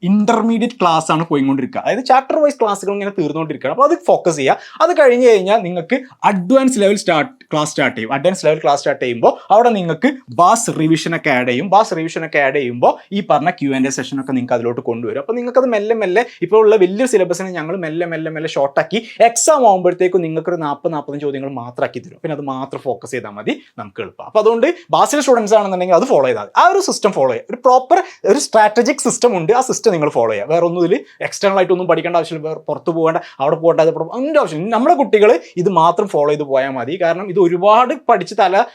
ഇന്റർമീഡിയറ്റ് ക്ലാസ് ആണ് പോയിക്കൊണ്ടിരിക്കുക. അതായത് ചാപ്റ്റർ വൈസ് ക്ലാസ്സുകൾ ഇങ്ങനെ തീർന്നുകൊണ്ടിരിക്കുകയാണ്. അപ്പോൾ അത് ഫോക്കസ് ചെയ്യുക. അത് കഴിഞ്ഞ് കഴിഞ്ഞാൽ നിങ്ങൾക്ക് advance level start class start ചെയ്യും. അഡ്വാൻസ് ലെവൽ ക്ലാസ് സ്റ്റാർട്ട് ചെയ്യുമ്പോൾ അവിടെ നിങ്ങൾക്ക് ബാസ് റിവിഷൻ ഒക്കെ ആഡ് ചെയ്യും. ബാസ് റിവിഷൻ ഒക്കെ ആഡ് ചെയ്യുമ്പോൾ ഈ പറഞ്ഞ ക്യൂ ആൻഡ് എ സെഷൻ ഒക്കെ നിങ്ങൾക്ക് അതിലോട്ട് കൊണ്ടുവരും. അപ്പോൾ നിങ്ങൾക്ക് അത് മെല്ലെ മെല്ലെ ഇപ്പോൾ ഉള്ള വലിയൊരു സിലബസിനെ ഞങ്ങൾ മെല്ലെ മെല്ലെ മെല്ലെ ഷോർട്ടാക്കി എക്സാം ആകുമ്പോഴത്തേക്കും നിങ്ങൾക്കൊരു നാൽപ്പത് നാൽപ്പത് ചോദ്യങ്ങൾ മാത്രമാക്കി തരും. പിന്നെ അത് മാത്രം ഫോക്കസ് ചെയ്താൽ മതി നമുക്ക് എളുപ്പം. അപ്പോൾ അതുകൊണ്ട് ബാസിലെ സ്റ്റുഡൻസ് ആണെന്നുണ്ടെങ്കിൽ അത് ഫോളോ ചെയ്താൽ ആ ഒരു സിസ്റ്റം ഫോളോ ചെയ്യുക ഒരു പ്രോപ്പർ ഒരു സ്ട്രാറ്റജിക് സിസ്റ്റം ഉണ്ട്. ആ സിസ്റ്റം നിങ്ങൾ ഫോളോ ചെയ്യുക. വേറെ ഒന്നും ഇതിൽ എക്സ്റ്റേണൽ ആയിട്ടൊന്നും പഠിക്കേണ്ട ആവശ്യമില്ല. വേറെ പുറത്ത് പോകേണ്ട അവിടെ പോകേണ്ട അത് അതിന്റെ ആവശ്യം നമ്മുടെ കുട്ടികൾ ഇത് മാത്രം ഫോളോ ചെയ്ത് പോയാൽ മതി. കാരണം ഇത് ഒരുപാട് പഠിച്ച് തല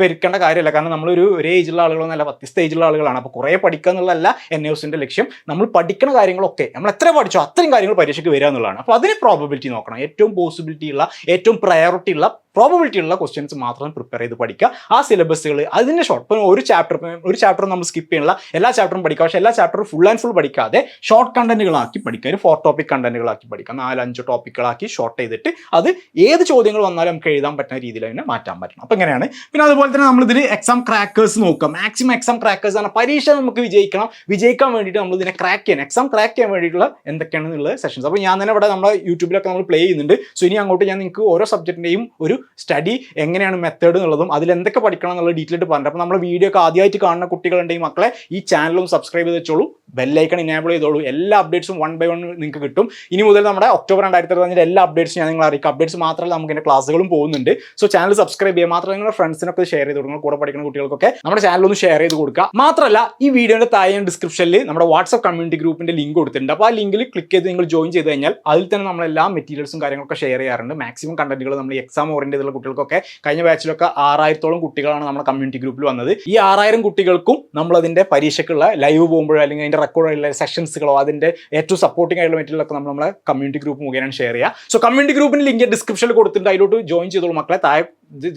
പെരുക്കേണ്ട കാര്യമല്ല. കാരണം നമ്മളൊരു ഒരേ ഏജിലുള്ള ആളുകളൊന്നല്ല വ്യത്യസ്ത സ്റ്റേജിലുള്ള ആളുകളാണ്. അപ്പോൾ കുറേ പഠിക്കുക എന്നുള്ളതല്ല എൻ എസിന്റെ ലക്ഷ്യം. നമ്മൾ പഠിക്കുന്ന കാര്യങ്ങളൊക്കെ നമ്മൾ എത്ര പഠിച്ചോ അത്രയും കാര്യങ്ങൾ പരീക്ഷയ്ക്ക് വരിക എന്നുള്ളതാണ്. അപ്പോൾ അതിന് പ്രോബബിലിറ്റി നോക്കണം. ഏറ്റവും പോസിബിലിറ്റി ഉള്ള ഏറ്റവും പ്രയോറിറ്റി ഉള്ള പ്രോബബിലിറ്റി ഉള്ള ക്വസ്റ്റ്യൻസ് മാത്രം പ്രിപ്പയർ ചെയ്ത് പഠിക്കുക. ആ സിലബസുകൾ അതിന്റെ ഷോർട്ട് ഇപ്പം ഒരു ചാപ്റ്റർ ഒരു ചാപ്റ്റർ നമ്മൾ സ്കിപ്പ് ചെയ്യാനുള്ള എല്ലാ ചാപ്റ്ററും പഠിക്കുക. പക്ഷേ എല്ലാ ചാപ്റ്ററും ഫുൾ ആൻഡ് ഫുൾ പഠിക്കാതെ ഷോർട്ട് കണ്ടന്റുകളാക്കി പഠിക്കുക. ഒരു ഫോർ ടോപ്പിക് കണ്ടന്റുകളാക്കി പഠിക്കുക. നാലഞ്ച് ടോപ്പിക്കുകളാക്കി ഷോർട്ട് ചെയ്തിട്ട് അത് ഏത് ചോദ്യങ്ങൾ വന്നാലും നമുക്ക് എഴുതാൻ പറ്റുന്ന രീതിയിൽ അതിനെ മാറ്റാൻ പറ്റണം. അപ്പോൾ ഇങ്ങനെയാണ്. പിന്നെ അതുപോലെ തന്നെ നമ്മൾ ഇതിൽ എക്സാം ക്രാക്കേഴ്സ് നോക്കാം. മാക്സിമം എക്സാം ക്രാക്കേഴ്സ് ആണ്. പരീക്ഷ നമുക്ക് വിജയിക്കണം. വിജയിക്കാൻ വേണ്ടിയിട്ട് നമ്മൾ ഇതിനെ ക്രാക്ക് ചെയ്യാൻ എക്സാം ക്രാക്ക് ചെയ്യാൻ വേണ്ടിയിട്ടുള്ള എന്തൊക്കെയാണെന്നുള്ള സെഷൻസ് അപ്പോൾ ഞാൻ തന്നെ ഇവിടെ നമ്മുടെ യൂട്യൂബിലൊക്കെ നമ്മൾ പ്ലേ ചെയ്യുന്നുണ്ട്. സോ ഇനി അങ്ങോട്ട് ഞാൻ നിങ്ങൾക്ക് ഓരോ സബ്ജക്റ്റിന്റെയും ഒരു സ്റ്റഡി എങ്ങനെയാണ് മെത്തേഡ് എന്നുള്ളതും അതിൽ എന്തൊക്കെ പഠിക്കണം എന്നുള്ള ഡീറ്റെയിൽ ആയിട്ട് പറഞ്ഞു അപ്പോൾ നമ്മുടെ വീഡിയോ ഒക്കെ ആദ്യമായിട്ട് കാണുന്ന കുട്ടികളുണ്ടെങ്കിൽ മക്കളെ ഈ ചാനലും സബ്സ്ക്രൈബ് ചെയ്ത് വെച്ചോളൂ. ബെല്ലൈക്കൺ ഇനേബിൾ ചെയ്തോളൂ. എല്ലാ അപ്ഡേറ്റ്സും വൺ ബൈ വൺ നിങ്ങൾക്ക് കിട്ടും. ഇനി മുതൽ നമ്മുടെ ഒക്ടോബർ രണ്ടായിരത്തി ഇരുപത്തഞ്ചിന്റെ എല്ലാ അപ്ഡേറ്റ്സും ഞാൻ നിങ്ങൾ അറിയിക്കും. അപ്ഡേറ്റ്സ് മാത്രമല്ല നമുക്ക് എന്റെ ക്ലാസ്സുകളും പോകുന്നുണ്ട്. സോ ചാനൽ സബ്സ്ക്രൈബ് ചെയ്യുക. മാത്രമല്ല നിങ്ങളുടെ ഫ്രണ്ട്സിനൊക്കെ ഷെയർ ചെയ്ത് കൊടുക്കണം. കൂടെ പഠിക്കുന്ന കുട്ടികൾക്കൊക്കെ നമ്മുടെ ചാനൽ ഒന്ന് ഷെയർ ചെയ്ത് കൊടുക്കുക. മാത്രമല്ല ഈ വീഡിയോയുടെ താഴെ ഡിസ്ക്രിപ്ഷനിൽ നമ്മുടെ വാട്സ്ആപ്പ് കമ്മ്യൂണിറ്റി ഗ്രൂപ്പിന്റെ ലിങ്ക് കൊടുത്തിട്ടുണ്ട്. അപ്പോൾ ആ ലിങ്കിൽ ക്ലിക്ക് ചെയ്ത് നിങ്ങൾ ജോയിൻ ചെയ്ത് കഴിഞ്ഞാൽ അതിൽ തന്നെ നമ്മൾ എല്ലാ മെറ്റീരിയൽസും കാര്യങ്ങളൊക്കെ ഷെയർ ചെയ്യാറുണ്ട്. മാക്സിമം കണ്ടന്റുകൾ നമ്മൾ എക്സാം ഓറിയന്റ് ഉള്ള കുട്ടികൾക്കൊക്കെ. കഴിഞ്ഞ ബാച്ചിലൊക്കെ ആറായിരത്തോളം കുട്ടികളാണ് നമ്മുടെ കമ്മ്യൂണിറ്റി ഗ്രൂപ്പിൽ വന്നത്. ഈ ആറായിരം കുട്ടികൾക്കും നമ്മൾ അതിന്റെ പരീക്ഷയ്ക്കുള്ള ലൈവ് പോകുമ്പോഴോ അല്ലെങ്കിൽ അതിന്റെ റെക്കോർഡുള്ള സെഷൻസുകളോ അതിന്റെ ഏറ്റവും സപ്പോർട്ടിംഗ് ആയിട്ടുള്ള മെറ്റീരിയലൊക്കെ നമ്മൾ നമ്മുടെ കമ്മ്യൂണിറ്റി ഗ്രൂപ്പ് മുഖേന ഷെയർ ചെയ്യുക. സോ കമ്മ്യൂണിറ്റി ഗ്രൂപ്പിന് ലിങ്ക് ഡിസ്ക്രിപ്ഷനിൽ കൊടുത്തിട്ടുണ്ട്. അതിലോട്ട് ജോയിൻ ചെയ്തോളൂ മക്കളെ. താഴെ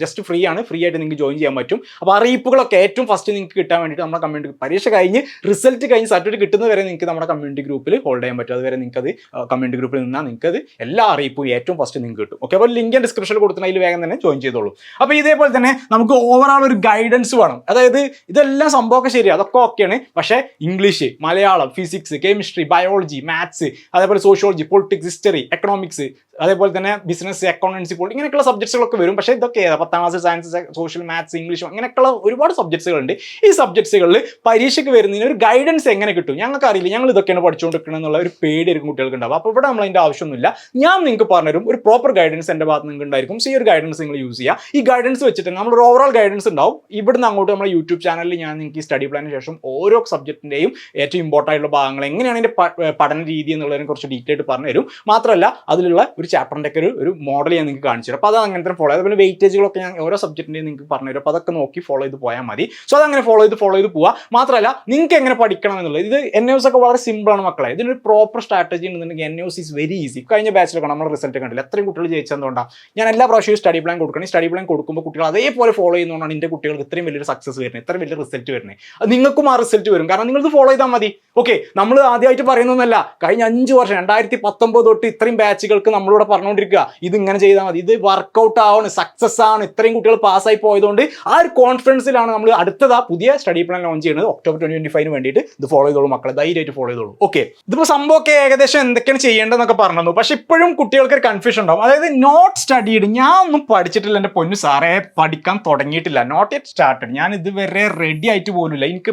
ജസ്റ്റ് ഫ്രീ ആണ് ഫ്രീ ആയിട്ട് നിങ്ങൾക്ക് ജോയിൻ ചെയ്യാൻ പറ്റും. അപ്പോൾ അറിയിപ്പുകളൊക്കെ ഏറ്റവും ഫസ്റ്റ് നിങ്ങൾക്ക് കിട്ടാൻ വേണ്ടിയിട്ട് നമ്മുടെ കമ്മ്യൂണിറ്റി പരീക്ഷ കഴിഞ്ഞ് റിസൾട്ട് കഴിഞ്ഞ് സർട്ടിഫിക്കറ്റ് കിട്ടുന്ന വരെ നിങ്ങൾക്ക് നമ്മുടെ കമ്മ്യൂണിറ്റി ഗ്രൂപ്പിൽ ഹോൾഡ് ചെയ്യാൻ പറ്റും. അതുവരെ നിങ്ങൾക്ക് അത് കമ്മ്യൂണിറ്റി ഗ്രൂപ്പിൽ നിന്നാൽ നിങ്ങൾക്ക് അത് എല്ലാ അറിയിപ്പും ഏറ്റവും ഫസ്റ്റ് നിങ്ങൾക്ക് കിട്ടും. ഓക്കെ അപ്പോൾ ലിങ്ക് ഡിസ്ക്രിപ്ഷനിൽ കൊടുക്കുന്ന അതിൽ വേഗം തന്നെ ജോയിൻ ചെയ്തോളൂ. അപ്പോൾ ഇതേപോലെ തന്നെ നമുക്ക് ഓവറോൾ ഒരു ഗൈഡൻസ് വേണം. അതായത് ഇതെല്ലാം സംഭവമൊക്കെ ശരി അതൊക്കെ ഓക്കെയാണ് പക്ഷേ English Malayalam physics chemistry biology maths അതേപോലെ സോഷ്യോളജി പൊളിറ്റിക്സ് ഹിസ്റ്ററി എക്കണോമിക്സ് അതേപോലെ തന്നെ ബിസിനസ് അക്കൗണ്ടൻസി പോൾ ഇങ്ങനെയൊക്കെയുള്ള സബ്ജക്ട്സുകളൊക്കെ വരും. പക്ഷേ ഇതൊക്കെ? പത്താം class science social maths English അങ്ങനെയൊക്കെയുള്ള ഒരുപാട് സബ്ജക്ട്സുകളുണ്ട് ഈ സബ്ജക്ട്സുകളിൽ പരീക്ഷയ്ക്ക് വരുന്നതിന് ഒരു ഗൈഡൻസ് എങ്ങനെ കിട്ടും? ഞങ്ങൾക്ക് അറിയില്ല ഞങ്ങൾ ഇതൊക്കെയാണ് പഠിച്ചുകൊണ്ടിരിക്കണം എന്നുള്ള ഒരു പേടിയായിരിക്കും കുട്ടികൾക്ക് ഉണ്ടാവും അപ്പോൾ ഇവിടെ നമ്മൾ അതിന്റെ ആവശ്യമൊന്നുമില്ല. ഞാൻ നിങ്ങൾക്ക് പറഞ്ഞുതരും. ഒരു പ്രോപ്പർ ഗൈഡൻസ് എന്റെ ഭാഗത്ത് നിങ്ങൾക്ക് ഉണ്ടായിരിക്കും. സോ ഈ ഒരു ഗൈഡൻസ് നിങ്ങൾ യൂസ് ചെയ്യുക. ഈ ഗൈഡൻസ് വെച്ചിട്ട് നമ്മൾ ഒരു ഓവറോൾ ഗൈഡൻസ് ഉണ്ടാവും. ഇവിടുന്ന് അങ്ങോട്ട് നമ്മുടെ യൂട്യൂബ് ചാനലിൽ ഞാൻ നിങ്ങൾക്ക് ഈ സ്റ്റഡി പ്ലാനിന് ശേഷം ഓരോ സബ്ജക്റ്റിന്റെയും ഏറ്റവും ഇമ്പോർട്ടന്റ് ആയിട്ടുള്ള ഭാഗങ്ങൾ എങ്ങനെയാണ് അതിന്റെ പഠന രീതി എന്നുള്ളതിനെ കുറച്ച് ഡീറ്റെയിൽ ആയിട്ട് പറഞ്ഞു തരും മാത്രമല്ല അതിലുള്ള ഒരു ചാപ്റ്ററിന്റെ ഒക്കെ ഒരു ഒരു മോഡൽ ഞാൻ നിങ്ങൾക്ക് കാണിച്ചു തരും. അപ്പോൾ അത് അങ്ങനെ ഫോളോ അതുപോലെ വെയിറ്റേജുകളൊക്കെ ഞാൻ ഓരോ സബ്ജക്റ്റിന്റെയും നിങ്ങൾക്ക് പറഞ്ഞു തരും. അപ്പോൾ അതൊക്കെ നോക്കി ഫോളോ ചെയ്ത് പോയാൽ മതി. സോ അതങ്ങനെ ഫോളോ ചെയ്ത് ഫോളോ ചെയ്ത് പോവുക മാത്രമല്ല നിങ്ങൾക്ക് എങ്ങനെ പഠിക്കണം എന്നുള്ളത്. ഇത് എൻ എസ് ഒക്കെ വളരെ സിമ്പിളാണ് മക്കളെ. ഇതിനൊരു പ്രോപ്പർ സ്ട്രാറ്റജി ഉണ്ടെന്നുണ്ടെങ്കിൽ N S is very easy കഴിഞ്ഞ ബാച്ചിലൊക്കെ നമ്മൾ റിസൾട്ട് കണ്ടില്ല? എത്രയും കുട്ടികൾ ജയിച്ചതുകൊണ്ടാണ് ഞാൻ എല്ലാ പ്രാവശ്യവും സ്റ്റഡി പ്ലാൻ കൊടുക്കണം. സ്റ്റഡി പ്ലാൻ കൊടുക്കുമ്പോൾ കുട്ടികൾ അതേപോലെ ഫോളോ ചെയ്യുന്നതുകൊണ്ടാണ് എന്റെ കുട്ടികൾക്ക് ഇത്രയും വലിയൊരു സക്സസ് വരുന്നത്. ഇത്രയും വലിയ റിസൾട്ട് വരുന്നത്. അത് നിങ്ങൾക്കും ആ റിസൾട്ട് വരും. കാരണം നിങ്ങൾ ഫോളോ ചെയ്താൽ മതി. ഓക്കെ നമ്മൾ ആദ്യമായിട്ട് പറയുന്നൊന്നല്ല കഴിഞ്ഞ അഞ്ച് വർഷം രണ്ടായിരത്തി പത്തൊമ്പത് തൊട്ട് ഇത്രയും ബാച്ചുകൾക്ക് നമ്മളിവിടെ പറഞ്ഞുകൊണ്ടിരിക്കുക. ഇത് ഇങ്ങനെ ചെയ്താൽ മതി. ഇത് വർക്കൗട്ട് ആവണം സക്സസ് ആണ്. ഇത്രയും കുട്ടികൾ പാസ്സായി പോയതുകൊണ്ട് ആ ഒരു കോൺഫിഡൻസിലാണ് നമ്മൾ അടുത്തത് ആ പുതിയ സ്റ്റഡി പ്ലാൻ ലോഞ്ച് ചെയ്യുന്നത്. ഒക്ടോബർ ട്വന്റി ട്വന്റി ഫൈവിന് വേണ്ടിയിട്ട് ഇത് ഫോളോ ചെയ്തോളൂ മക്കളെ. ധൈര്യമായിട്ട് ഫോളോ ചെയ്തോളൂ. ഓക്കെ ഇതിപ്പോൾ സംഭവമൊക്കെ ഏകദേശം എന്തൊക്കെയാണ് ചെയ്യേണ്ടതെന്നൊക്കെ പറഞ്ഞു പക്ഷെ ഇപ്പോഴും കുട്ടികൾക്ക് ഒരു കൺഫ്യൂഷൻ ഉണ്ടാവും. അതായത് നോട്ട് സ്റ്റഡീഡ് ഞാൻ ഒന്നും പഠിച്ചിട്ടില്ല എന്റെ പൊന്നു സാറേ. പഠിക്കാൻ തുടങ്ങിയിട്ടില്ല. നോട്ട് യെറ്റ് സ്റ്റാർട്ടഡ് ഞാൻ ഇതുവരെ റെഡി ആയിട്ട് പോലുമില്ല. എനിക്ക്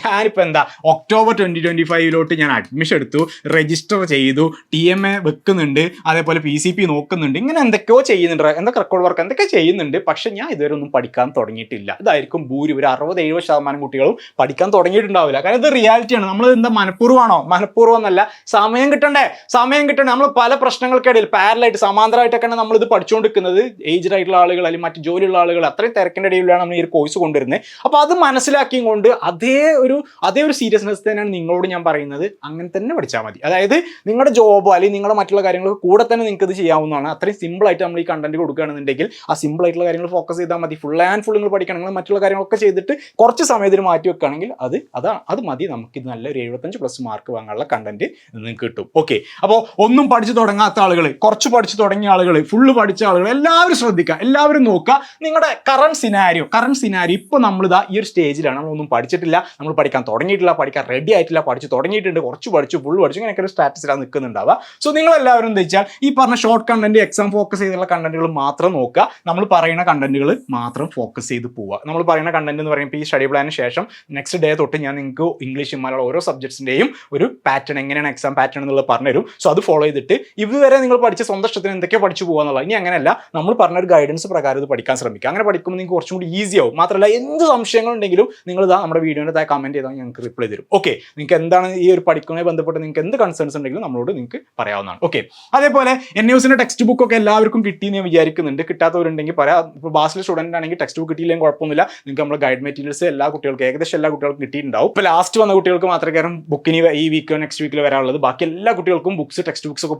ഞാനിപ്പോൾ എന്താ ഒക്ടോബർ ട്വന്റി ട്വന്റി ഫൈവിലോട്ട് ഞാൻ അഡ്മിഷൻ എടുത്തു രജിസ്റ്റർ ചെയ്തു ടി എം എ വെക്കുന്നുണ്ട്. അതേപോലെ പി സി പി നോക്കുന്നുണ്ട്. ഇങ്ങനെ എന്തൊക്കെയോ ചെയ്യുന്നുണ്ട്. എന്തൊക്കെ റെക്കോർഡ് വർക്ക് എന്തൊക്കെ ചെയ്യുന്നുണ്ട്. പക്ഷെ ഞാൻ ഇതുവരെ ഒന്നും പഠിക്കാൻ തുടങ്ങിയിട്ടില്ല. ഇതായിരിക്കും ഭൂരി. ഒരു അറുപത് എഴുപത് ശതമാനം കുട്ടികളും പഠിക്കാൻ തുടങ്ങിയിട്ടുണ്ടാവില്ല. കാരണം ഇത് റിയാലിറ്റിയാണ് നമ്മൾ എന്താ മനഃപൂർവമാണോ? മനഃപൂർവം എന്നല്ല സമയം കിട്ടണ്ടേ? സമയം കിട്ടണ്ടേ? നമ്മൾ പല പ്രശ്നങ്ങൾക്കിടയിൽ പാരലായിട്ട് സമാന്തരമായിട്ടൊക്കെയാണ് നമ്മൾ ഇത് പഠിച്ചുകൊണ്ടിരിക്കുന്നത്. ഏജ്ഡ് ആയിട്ടുള്ള ആളുകൾ അല്ലെങ്കിൽ മറ്റ് ജോലിയുള്ള ആളുകൾ അത്രയും തിരക്കിന്റെ ഇടയിലാണ് നമ്മൾ ഈ ഒരു കോഴ്സ് കൊണ്ടുവരുന്നത്. അപ്പോൾ അത് മനസ്സിലാക്കിയും കൊണ്ട് അതേ ഒരു അതേ ഒരു സീരിയസ്നെസ് തന്നെയാണ് നിങ്ങളോട് ഞാൻ പറയുന്നത്. അങ്ങനെ തന്നെ പഠിച്ചാൽ മതി. അതായത് നിങ്ങളുടെ ജോബോ അല്ലെങ്കിൽ നിങ്ങളുടെ മറ്റുള്ള കാര്യങ്ങൾക്ക് കൂടെ തന്നെ തന്നെ നിങ്ങൾക്ക് ഇത് ചെയ്യാവുന്നതാണ്. അത്രയും സിമ്പിൾ ആയിട്ട് നമ്മൾ ഈ കണ്ടന്റ് കൊടുക്കുകയാണെന്നുണ്ടെങ്കിൽ ആ സിമ്പിൾ ആയിട്ടുള്ള കാര്യങ്ങൾ ഫോക്കസ് ചെയ്താൽ മതി. ഫുൾ ആൻഡ് ഫുൾ നിങ്ങൾ പഠിക്കണം. നിങ്ങൾ മറ്റുള്ള കാര്യങ്ങളൊക്കെ ചെയ്തിട്ട് കുറച്ച് സമയത്തിന് മാറ്റി വെക്കുകയാണെങ്കിൽ അത് അതാ അത് മതി. നമുക്ക് ഇത് നല്ലൊരു എഴുപത്തഞ്ച് പ്ലസ് മാർക്ക് വാങ്ങാനുള്ള കണ്ടന്റ് നിങ്ങൾക്ക് കിട്ടും. ഓക്കെ അപ്പോൾ ഒന്നും പഠിച്ചു തുടങ്ങാത്ത ആളുകൾ കുറച്ച് പഠിച്ചു തുടങ്ങിയ ആളുകൾ ഫുള്ള് പഠിച്ച ആളുകൾ എല്ലാവരും ശ്രദ്ധിക്കുക. എല്ലാവരും നോക്കുക. നിങ്ങളുടെ കറണ്ട് സിനാരിയോ കറണ്ട് സിനാരിയോ ഇപ്പോൾ നമ്മളിതാ ഈ ഒരു സ്റ്റേജിലാണ് നമ്മളൊന്നും പഠിച്ചിട്ടില്ല. നമ്മൾ പഠിക്കാൻ തുടങ്ങിയിട്ടില്ല. പഠിക്കാൻ റെഡി ആയിട്ടില്ല. പഠിച്ചു തുടങ്ങിയിട്ടുണ്ട്. കുറച്ച് പഠിച്ചു ഫുൾ പഠിച്ചു ഇങ്ങനെയൊക്കെ ഒരു സ്റ്റാറ്റസിലാണ് നിൽക്കുന്നുണ്ടാവുക. സോ നിങ്ങൾ എല്ലാവരും എന്താ വെച്ചാൽ ഈ പറഞ്ഞ ഷോർട്ട് കണ്ടന്റ് എക്സാം ഫോക്കസ് ചെയ്തുള്ള കണ്ടന്റുകൾ മാത്രം നോക്കുക. നമ്മൾ പറയുന്ന കണ്ടന്റുകൾ മാത്രം ഫോക്കസ് ചെയ്ത് പോവുക. നമ്മൾ പറയുന്ന കണ്ടന്റ് എന്ന് പറയുമ്പോൾ ഈ സ്റ്റഡി പ്ലാനിന് ശേഷം നെക്സ്റ്റ് ഡേ തൊട്ട് ഞാൻ നിങ്ങൾക്ക് ഇംഗ്ലീഷ് മലയാളം ഓരോ സബ്ജക്ട്സിന്റെയും ഒരു പാറ്റേൺ എങ്ങനെയാണ് എക്സാം പാറ്റേൺ എന്നുള്ളത് പറഞ്ഞുതരും. സോ അത് ഫോളോ ചെയ്തിട്ട് ഇതുവരെ നിങ്ങൾ പഠിച്ച സ്വന്തം ഇഷ്ടത്തിന് എന്തൊക്കെയോ പഠിച്ചു പോകുക എന്നുള്ളത്. ഇനി അങ്ങനെയല്ല. നമ്മൾ പറഞ്ഞ ഒരു ഗൈഡൻസ് പ്രകാരം ഇത് പഠിക്കാൻ ശ്രമിക്കുക. അങ്ങനെ പഠിക്കുമ്പോൾ നിങ്ങൾക്ക് കുറച്ചും കൂടി ഈസി ആവും. മാത്രമല്ല എന്ത് സംശയങ്ങൾ ഉണ്ടെങ്കിലും നിങ്ങൾ ഇതാ നമ്മുടെ വീഡിയോയുടെ താഴെ കമന്റ് ചെയ്താൽ ഞങ്ങൾക്ക് റിപ്ലൈ തരും. ഓക്കെ നിങ്ങൾക്ക് എന്താണ് ഈ ഒരു പഠിക്കുന്നതിനെ ബന്ധപ്പെട്ട് നിങ്ങൾക്ക് എന്ത് കൺസേൺസ് ഉണ്ടെങ്കിലും നമ്മളോട് നിങ്ങൾക്ക് പറയാവുന്നതാണ്. ഓക്കെ അതേപോലെ എൻ ടെക്സ്റ്റ് ബുക്ക് ഒക്കെ എല്ലാവർക്കും കിട്ടിയെന്ന് ഞാൻ വിചാരിക്കുന്നുണ്ട്. കിട്ടാത്തവരുണ്ടെങ്കിൽ പറയാം. ഇപ്പോൾ ബാസിലെ സ്റ്റുഡന്റ് ആണെങ്കിൽ ടെക്സ്റ്റ് ബുക്ക് കിട്ടിയില്ലെങ്കിൽ കുഴപ്പമൊന്നുമില്ല. നിങ്ങൾക്ക് നമ്മൾ ഗൈഡ് മെറ്റീരിയൽസ് എല്ലാ കുട്ടികൾക്കും ഏകദേശം എല്ലാ കുട്ടികൾക്കും കിട്ടിയിട്ടുണ്ടാവും. ഇപ്പോൾ ലാസ്റ്റ് വന്ന കുട്ടികൾക്ക് മാത്രമേ കാരണം ബുക്കിന് ഈ വീക്കോ നെക്സ്റ്റ് വീക്കിൽ വരാനുള്ളത്. ബാക്കി എല്ലാ കുട്ടികൾക്കും ബുക്സ് ടെക്സ്റ്റ് ബുക്സ് ഒക്കെ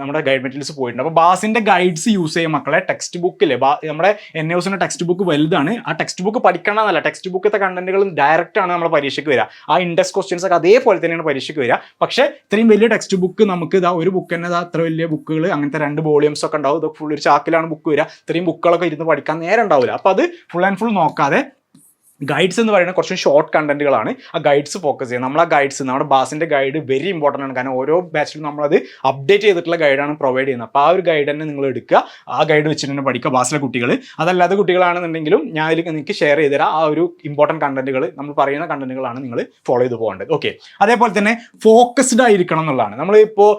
നമ്മുടെ ഗൈഡ് മെറ്റീരിയൽസ് പോയിട്ടുണ്ട്. അപ്പോൾ ബാസിന്റെ ഗൈഡ്സ് യൂസ് ചെയ്യും മക്കളെ. ടെക്സ്റ്റ് ബുക്കിൽ നമ്മുടെ എൻ ടെക്സ്റ്റ് ബുക്ക് വലുതാണ്. ആ ടെക്സ്റ്റ് ബുക്ക് പഠിക്കണം എന്നല്ല ടെക്സ്റ്റ് ബുക്കത്തെ കണ്ടന്റുകൾ ഡയറക്റ്റ് ആണ് നമ്മുടെ പരീക്ഷയ്ക്ക് വരിക. ആ ഇൻഡെക്സ് ക്വസ്റ്റ്യൻസ് ഒക്കെ അതേപോലെ തന്നെയാണ് പരീക്ഷയ്ക്ക് വരിക. പക്ഷേ ഇത്രയും വലിയ ടെക്സ്റ്റ് ബുക്ക് നമുക്ക് ഇതാ ഒരു ബുക്ക് തന്നെ അത്ര വലിയ ബുക്കുകൾ അങ്ങനത്തെ രണ്ട് വോളിയംസ് ഒക്കെ ഉണ്ടാവും. ഇതൊക്കെ ഫുൾ ഒരു ചാക്കിലാണ് ബുക്ക് വരിക. ഇത്രയും ബുക്കുകളൊക്കെ ഇരുന്ന് പഠിക്കാൻ നേരം ഉണ്ടാവില്ല അപ്പോൾ അത് ഫുൾ ആൻഡ് ഫുൾ നോക്കാതെ ഗൈഡ്സ് എന്ന് പറയുന്നത് കുറച്ച് ഷോർട്ട് കണ്ടന്റുകളാണ് ആ ഗൈഡ്സ് ഫോക്കസ് ചെയ്യുക നമ്മൾ ആ ഗൈഡ്സ് നമ്മുടെ ബാസിന്റെ ഗൈഡ് വെരി ഇമ്പോർട്ടന്റ് ആണ്. കാരണം ഓരോ ബാച്ചിലും നമ്മളത് അപ്ഡേറ്റ് ചെയ്തിട്ടുള്ള ഗൈഡാണ് പ്രൊവൈഡ് ചെയ്യുന്നത്. അപ്പോൾ ആ ഒരു ഗൈഡ് തന്നെ നിങ്ങൾ എടുക്കുക. ആ ഗൈഡ് വെച്ചിട്ട് തന്നെ പഠിക്കുക ബാസിലെ കുട്ടികൾ അതല്ലാത്ത കുട്ടികളാണെന്നുണ്ടെങ്കിലും ഞാൻ അതിൽ നിങ്ങൾക്ക് ഷെയർ ചെയ്ത് തരാം. ആ ഒരു ഇമ്പോർട്ടന്റ് കണ്ടന്റുകൾ നമ്മൾ പറയുന്ന കണ്ടന്റുകളാണ് നിങ്ങൾ ഫോളോ ചെയ്ത് പോകേണ്ടത്. ഓക്കെ അതേപോലെ തന്നെ ഫോക്കസ്ഡ് ആയിരിക്കണം എന്നുള്ളതാണ്. നമ്മളിപ്പോൾ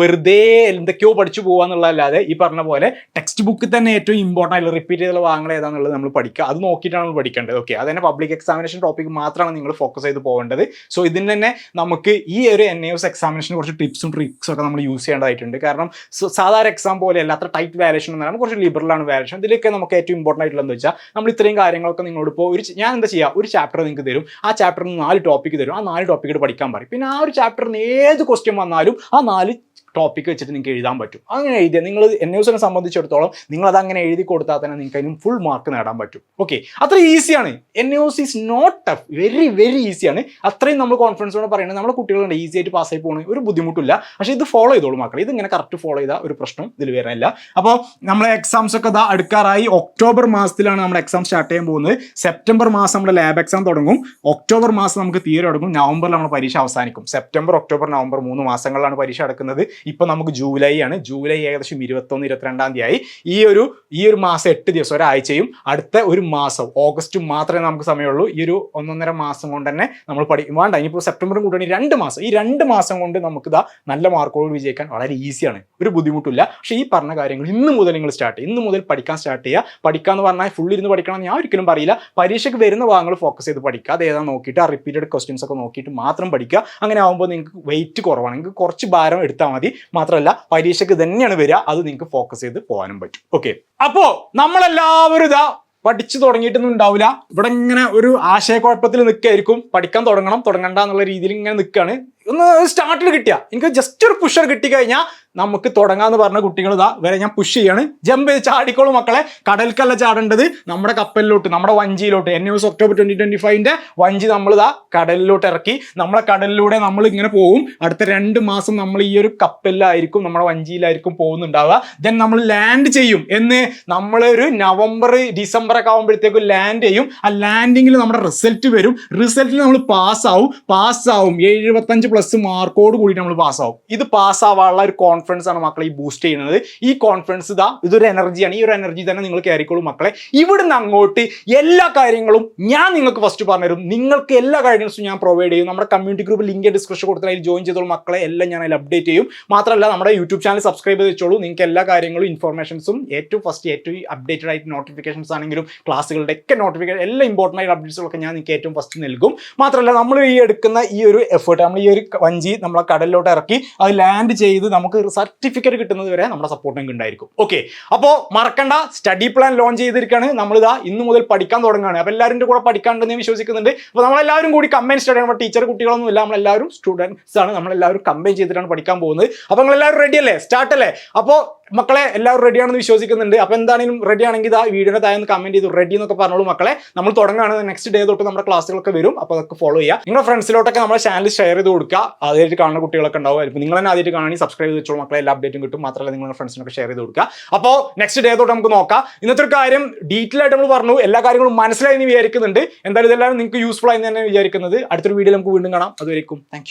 വെറുതെ എന്തൊക്കെയോ പഠിച്ചു പോകുക എന്നുള്ളതല്ലാതെ ഈ പറഞ്ഞ പോലെ ടെക്സ്റ്റ് ബുക്ക് തന്നെ ഏറ്റവും ഇമ്പോർട്ടന്റ് ആയിട്ടുള്ള റിപ്പീറ്റ് ചെയ്തുള്ള ഭാഗങ്ങൾ ഏതാണെന്നുള്ളത് നമ്മൾ പഠിക്കുക. അത് നോക്കിയിട്ടാണ് നമ്മൾ പഠിക്കേണ്ടത്. ഓക്കെ അത് പബ്ലിക് എക്സാമിനേഷൻ ടോപ്പിക് മാത്രമാണ് നിങ്ങൾ ഫോക്കസ് ചെയ്ത് പോകേണ്ടത്. സോ ഇതിന് തന്നെ നമുക്ക് ഈ ഒരു എൻ എസ് എക്സാമിനേഷന് കുറച്ച് ടിപ്സും ട്രിക്സും ഒക്കെ നമ്മൾ യൂസ് ചെയ്യേണ്ടതായിട്ടുണ്ട്. കാരണം സാധാരണ എക്സാം പോലെ അല്ല അത്ര ടൈറ്റ് വാലേഷൻ ഒന്നും കുറച്ച് ലിബറലാണ് വാലേഷൻ ഇതിലൊക്കെ നമുക്ക് ഏറ്റവും ഇമ്പോർട്ടന്റ് ആയിട്ടുള്ളതെന്ന് വെച്ചാൽ നമ്മൾ ഇത്രയും കാര്യങ്ങളൊക്കെ നിങ്ങളോട് ഇപ്പോൾ ഒരു ഞാൻ എന്താ ചെയ്യുക ഒരു ചാപ്റ്റർ നിങ്ങൾക്ക് തരും. ആ ചാപ്റ്ററിൽ നാല് ടോപ്പിക്ക് തരും. ആ നാല് ടോപ്പിക്കിട്ട് പഠിക്കാൻ പറയും. പിന്നെ ആ ഒരു ചാപ്റ്ററിന് ഏത് ക്വസ്റ്റ്യൻ വന്നാലും ആ നാല് ടോപ്പിക്ക് വെച്ചിട്ട് നിങ്ങൾക്ക് എഴുതാൻ പറ്റും. അങ്ങനെ എഴുതിയാൽ നിങ്ങൾ എൻ ന്യൂസിനെ സംബന്ധിച്ചിടത്തോളം നിങ്ങൾ അത് അങ്ങനെ എഴുതി കൊടുത്താൽ തന്നെ നിങ്ങൾക്ക് അതിനും ഫുൾ മാർക്ക് നേടാൻ പറ്റും. ഓക്കെ അത്ര ഈസിയാണ് N news is not tough very very ഈസിയാണ് അത്രയും നമ്മൾ കോൺഫിഡൻസോടെ പറയുന്നത് നമ്മുടെ കുട്ടികളുണ്ട്. ഈസി ആയിട്ട് പാസ്സായി പോകുന്നത് ഒരു ബുദ്ധിമുട്ടില്ല. പക്ഷെ ഇത് ഫോളോ ചെയ്തോളൂ മക്കൾ ഇത് ഇങ്ങനെ കറക്റ്റ് ഫോളോ ചെയ്താൽ ഒരു പ്രശ്നം ഇതിൽ വരുന്നില്ല അപ്പോൾ നമ്മളെ എക്സാംസ് ഒക്കെ ഇതാ അടുക്കാറായി. ഒക്ടോബർ മാസത്തിലാണ് നമ്മുടെ എക്സാം സ്റ്റാർട്ട് ചെയ്യാൻ പോകുന്നത്. സെപ്റ്റംബർ മാസം നമ്മുടെ ലാബ് എക്സാം തുടങ്ങും. ഒക്ടോബർ മാസം നമുക്ക് തീരെ തുടങ്ങും നവംബറിൽ നമ്മുടെ പരീക്ഷ അവസാനിക്കും. സെപ്റ്റംബർ ഒക്ടോബർ നവംബർ മൂന്ന് മാസങ്ങളിലാണ് പരീക്ഷ നടക്കുന്നത്. ഇപ്പൊ നമുക്ക് ജൂലൈ ആണ്. ജൂലൈ ഏകദേശം ഇരുപത്തൊന്ന് ഇരുപത്തിരണ്ടാം തീയതി ആയി. ഈ ഒരു ഈ ഒരു മാസം എട്ട് ദിവസം ഒരാഴ്ചയും അടുത്ത ഒരു മാസം ഓഗസ്റ്റും മാത്രമേ നമുക്ക് സമയമുള്ളൂ. ഈ ഒരു ഒന്നൊന്നര മാസം കൊണ്ട് തന്നെ നമ്മൾ പഠിക്കും. വേണ്ട ഇനിയിപ്പോൾ സെപ്റ്റംബറും കൂട്ടുകയാണെങ്കിൽ രണ്ട് മാസം ഈ രണ്ട് മാസം കൊണ്ട് നമുക്ക് ഇതാ നല്ല മാർക്കോട് വിജയിക്കാൻ വളരെ ഈസിയാണ് ഒരു ബുദ്ധിമുട്ടില്ല. പക്ഷേ ഈ പറഞ്ഞ കാര്യങ്ങൾ ഇന്ന് മുതൽ നിങ്ങൾ സ്റ്റാർട്ട് ചെയ്യും ഇന്ന് മുതൽ പഠിക്കാൻ സ്റ്റാർട്ട് ചെയ്യുക. പഠിക്കുക എന്ന് പറഞ്ഞാൽ ഫുൾ ഇരുന്ന് പഠിക്കണം ഞാൻ ഒരിക്കലും പറയില്ല. പരീക്ഷയ്ക്ക് വരുന്ന ഭാഗങ്ങൾ ഫോക്കസ് ചെയ്ത് പഠിക്കുക. അത് ഏതാ നോക്കിയിട്ട് ആ റിപ്പീറ്റഡ് ക്വസ്റ്റ്യൻസ് ഒക്കെ നോക്കിയിട്ട് മാത്രം പഠിക്കുക. അങ്ങനെ ആകുമ്പോൾ നിങ്ങൾക്ക് വെയിറ്റ് കുറവാണ്. നിങ്ങൾക്ക് കുറച്ച് ഭാരം എടുത്താൽ മതി. മാത്രമല്ല പരീക്ഷയ്ക്ക് തന്നെയാണ് വരിക. അത് നിങ്ങൾക്ക് ഫോക്കസ് ചെയ്ത് പോകാനും പറ്റും. ഓക്കെ അപ്പോ നമ്മളെല്ലാവരും ഇതാ പഠിച്ചു തുടങ്ങിയിട്ടൊന്നും ഉണ്ടാവില്ല. ഇവിടെ ഇങ്ങനെ ഒരു ആശയക്കുഴപ്പത്തിൽ നിൽക്കായിരിക്കും. പഠിക്കാൻ തുടങ്ങണം തുടങ്ങണ്ട എന്നുള്ള രീതിയിൽ ഇങ്ങനെ നിൽക്കുകയാണ് ഒന്ന് സ്റ്റാർട്ടിൽ കിട്ടിയ. എനിക്ക് ജസ്റ്റ് ഒരു പുഷർ കിട്ടി കഴിഞ്ഞാൽ നമുക്ക് തുടങ്ങാന്ന് പറഞ്ഞ കുട്ടികൾ ഇതാ വരെ ഞാൻ പുഷ് ചെയ്യാണ്. ജമ്പ് ചെയ്ത് ചാടിക്കോളും മക്കളെ. കടൽക്കല്ല ചാടേണ്ടത് നമ്മുടെ കപ്പലിലോട്ട് നമ്മുടെ വഞ്ചിയിലോട്ട്. N news October twenty twenty ഫൈവിന്റെ വഞ്ചി നമ്മൾ ഇതാ കടലിലോട്ട് ഇറക്കി. നമ്മളെ കടലിലൂടെ നമ്മൾ ഇങ്ങനെ പോകും അടുത്ത രണ്ട് മാസം നമ്മൾ ഈ ഒരു കപ്പലിലായിരിക്കും നമ്മുടെ വഞ്ചിയിലായിരിക്കും പോകുന്നുണ്ടാവുക. ദെൻ നമ്മൾ ലാൻഡ് ചെയ്യും. എന്ന് നമ്മൾ ഒരു നവംബർ ഡിസംബർ ഒക്കെ ആകുമ്പോഴത്തേക്കും ലാൻഡ് ചെയ്യും. ആ ലാൻഡിങ്ങിൽ നമ്മുടെ റിസൾട്ട് വരും. റിസൾട്ടിൽ നമ്മൾ പാസ്സാവും പാസ്സാവും എഴുപത്തഞ്ച് പ്ലസ് മാർക്കോട് കൂടി നമ്മൾ പാസ്സാവും ഇത് പാസ്സാവാനുള്ള ഒരു കോൺഫിഡൻസ് ആണ് മക്കളെ ഈ ബൂസ്റ്റ് ചെയ്യുന്നത്. ഈ കോൺഫിഡൻസ് ഇതാ ഇതൊരു എനർജിയാണ് ഈ ഒരു എനർജി തന്നെ നിങ്ങൾ കയറിക്കോളൂ മക്കളെ. ഇവിടുന്ന് അങ്ങോട്ട് എല്ലാ കാര്യങ്ങളും ഞാൻ നിങ്ങൾക്ക് ഫസ്റ്റ് പറഞ്ഞുതരും. നിങ്ങൾക്ക് എല്ലാ ഗൈഡൻസും ഞാൻ പ്രൊവൈഡ് ചെയ്യും. നമ്മുടെ കമ്മ്യൂണിറ്റി ഗ്രൂപ്പ് ലിങ്ക് ഡിസ്ക്രിപ്ഷൻ കൊടുത്താൽ അതിൽ ജോയിൻ ചെയ്തോളൂ മക്കളെ. എല്ലാം ഞാൻ അതിൽ അപ്ഡേറ്റ് ചെയ്യും. മാത്രമല്ല നമ്മുടെ യൂട്യൂബ് ചാനൽ സബ്സ്ക്രൈബ് ചെയ്ത് വെച്ചോളൂ. നിങ്ങൾക്ക് എല്ലാ കാര്യങ്ങളും ഇൻഫർമേഷൻസും ഏറ്റവും ഫസ്റ്റ് ഏറ്റവും അപ്ഡേറ്റഡ് ആയിട്ട് നോട്ടിഫിക്കേഷൻസ് ആണെങ്കിലും ക്ലാസ്സുകളുടെ ഒക്കെ നോട്ടിഫിക്കേഷൻ എല്ലാ ഇമ്പോർട്ടന്റ് ആയിട്ട് അപ്ഡേറ്റ്സുകളൊക്കെ ഞാൻ നിങ്ങൾക്ക് ഏറ്റവും ഫസ്റ്റ് നൽകും. മാത്രമല്ല നമ്മൾ ഈ എടുക്കുന്ന ഈ ഒരു എഫേർട്ട് നമ്മൾ ഈ ഒരു വഞ്ചി നമ്മളെ കടലിലോട്ട് ഇറക്കി അത് ലാൻഡ് ചെയ്ത് നമുക്ക് സർട്ടിഫിക്കറ്റ് കിട്ടുന്നത് വരെ നമ്മുടെ സപ്പോർട്ട് നിങ്ങൾക്ക് ഉണ്ടായിരിക്കും. ഓക്കെ അപ്പോൾ മറക്കണ്ട സ്റ്റഡി പ്ലാൻ ലോഞ്ച് ചെയ്തിരിക്കുകയാണ്. നമ്മളിതാ ഇന്ന് മുതൽ പഠിക്കാൻ തുടങ്ങുകയാണ്. അപ്പോൾ എല്ലാവരും കൂടെ പഠിക്കാനുണ്ടെന്ന് ഞാൻ വിശ്വസിക്കുന്നുണ്ട്. അപ്പോൾ നമ്മളെല്ലാവരും കൂടി കമ്പൈൻ സ്റ്റഡി ആണ് ടീച്ചർ കുട്ടികളൊന്നും ഇല്ല നമ്മളെല്ലാവരും സ്റ്റുഡൻസ് ആണ്. നമ്മളെല്ലാവരും കമ്പൈൻ ചെയ്തിട്ടാണ് പഠിക്കാൻ പോകുന്നത്. അപ്പോൾ നിങ്ങളെല്ലാവരും റെഡി അല്ലേ? സ്റ്റാർട്ട് അല്ലേ? അപ്പോൾ മക്കളെ എല്ലാവരും റെഡിയാണെന്ന് വിശ്വസിക്കുന്നുണ്ട്. അപ്പോൾ എന്താണെങ്കിലും റെഡി ആണെങ്കിൽ ഇതാ വീഡിയോയുടെ താഴെ ഒന്ന് കമന്റ് ചെയ്തു. റെഡി എന്നൊക്കെ പറഞ്ഞോളൂ മക്കളെ. നമ്മൾ തുടങ്ങുകയാണ്. നെക്സ്റ്റ് ഡേ തൊട്ട് നമ്മുടെ ക്ലാസ്സുകളൊക്കെ വരും. അപ്പോൾ അതൊക്കെ ഫോളോ ചെയ്യുക. നിങ്ങളുടെ ഫ്രണ്ട്സിലോട്ടൊക്കെ നമ്മുടെ ചാനൽ ഷെയർ ചെയ്ത് കൊടുക്കുക. ആദ്യമായിട്ട് കാണുന്ന കുട്ടികളൊക്കെ ഉണ്ടാവും. നിങ്ങൾ തന്നെ ആദ്യമായിട്ട് കാണണമെങ്കിൽ സബ്സ്ക്രൈബ് ചെയ്ത് വെച്ചോളൂ. മക്കളെ എല്ലാ അപ്ഡേറ്റും കിട്ടും. മാത്രമല്ല നിങ്ങളുടെ ഫ്രണ്ട്സിനൊക്കെ ഷെയർ ചെയ്ത് കൊടുക്കുക. അപ്പോൾ നെക്സ്റ്റ് ഡേ തൊട്ട് നമുക്ക് നോക്കാം. ഇന്നത്തെ ഒരു കാര്യം ഡീറ്റെയിൽ ആയിട്ട് നമ്മൾ പറഞ്ഞു. എല്ലാ കാര്യങ്ങളും മനസ്സിലായി എന്ന് വിചാരിക്കുന്നുണ്ട്. എന്തായാലും ഇതെല്ലാം നിങ്ങൾക്ക് യൂസ്ഫുൾ ആയി തന്നെ വിചാരിക്കുന്നത്. അടുത്തൊരു വീഡിയോ നമുക്ക് വീണ്ടും കാണാം. അതുവരേക്കും. താങ്ക്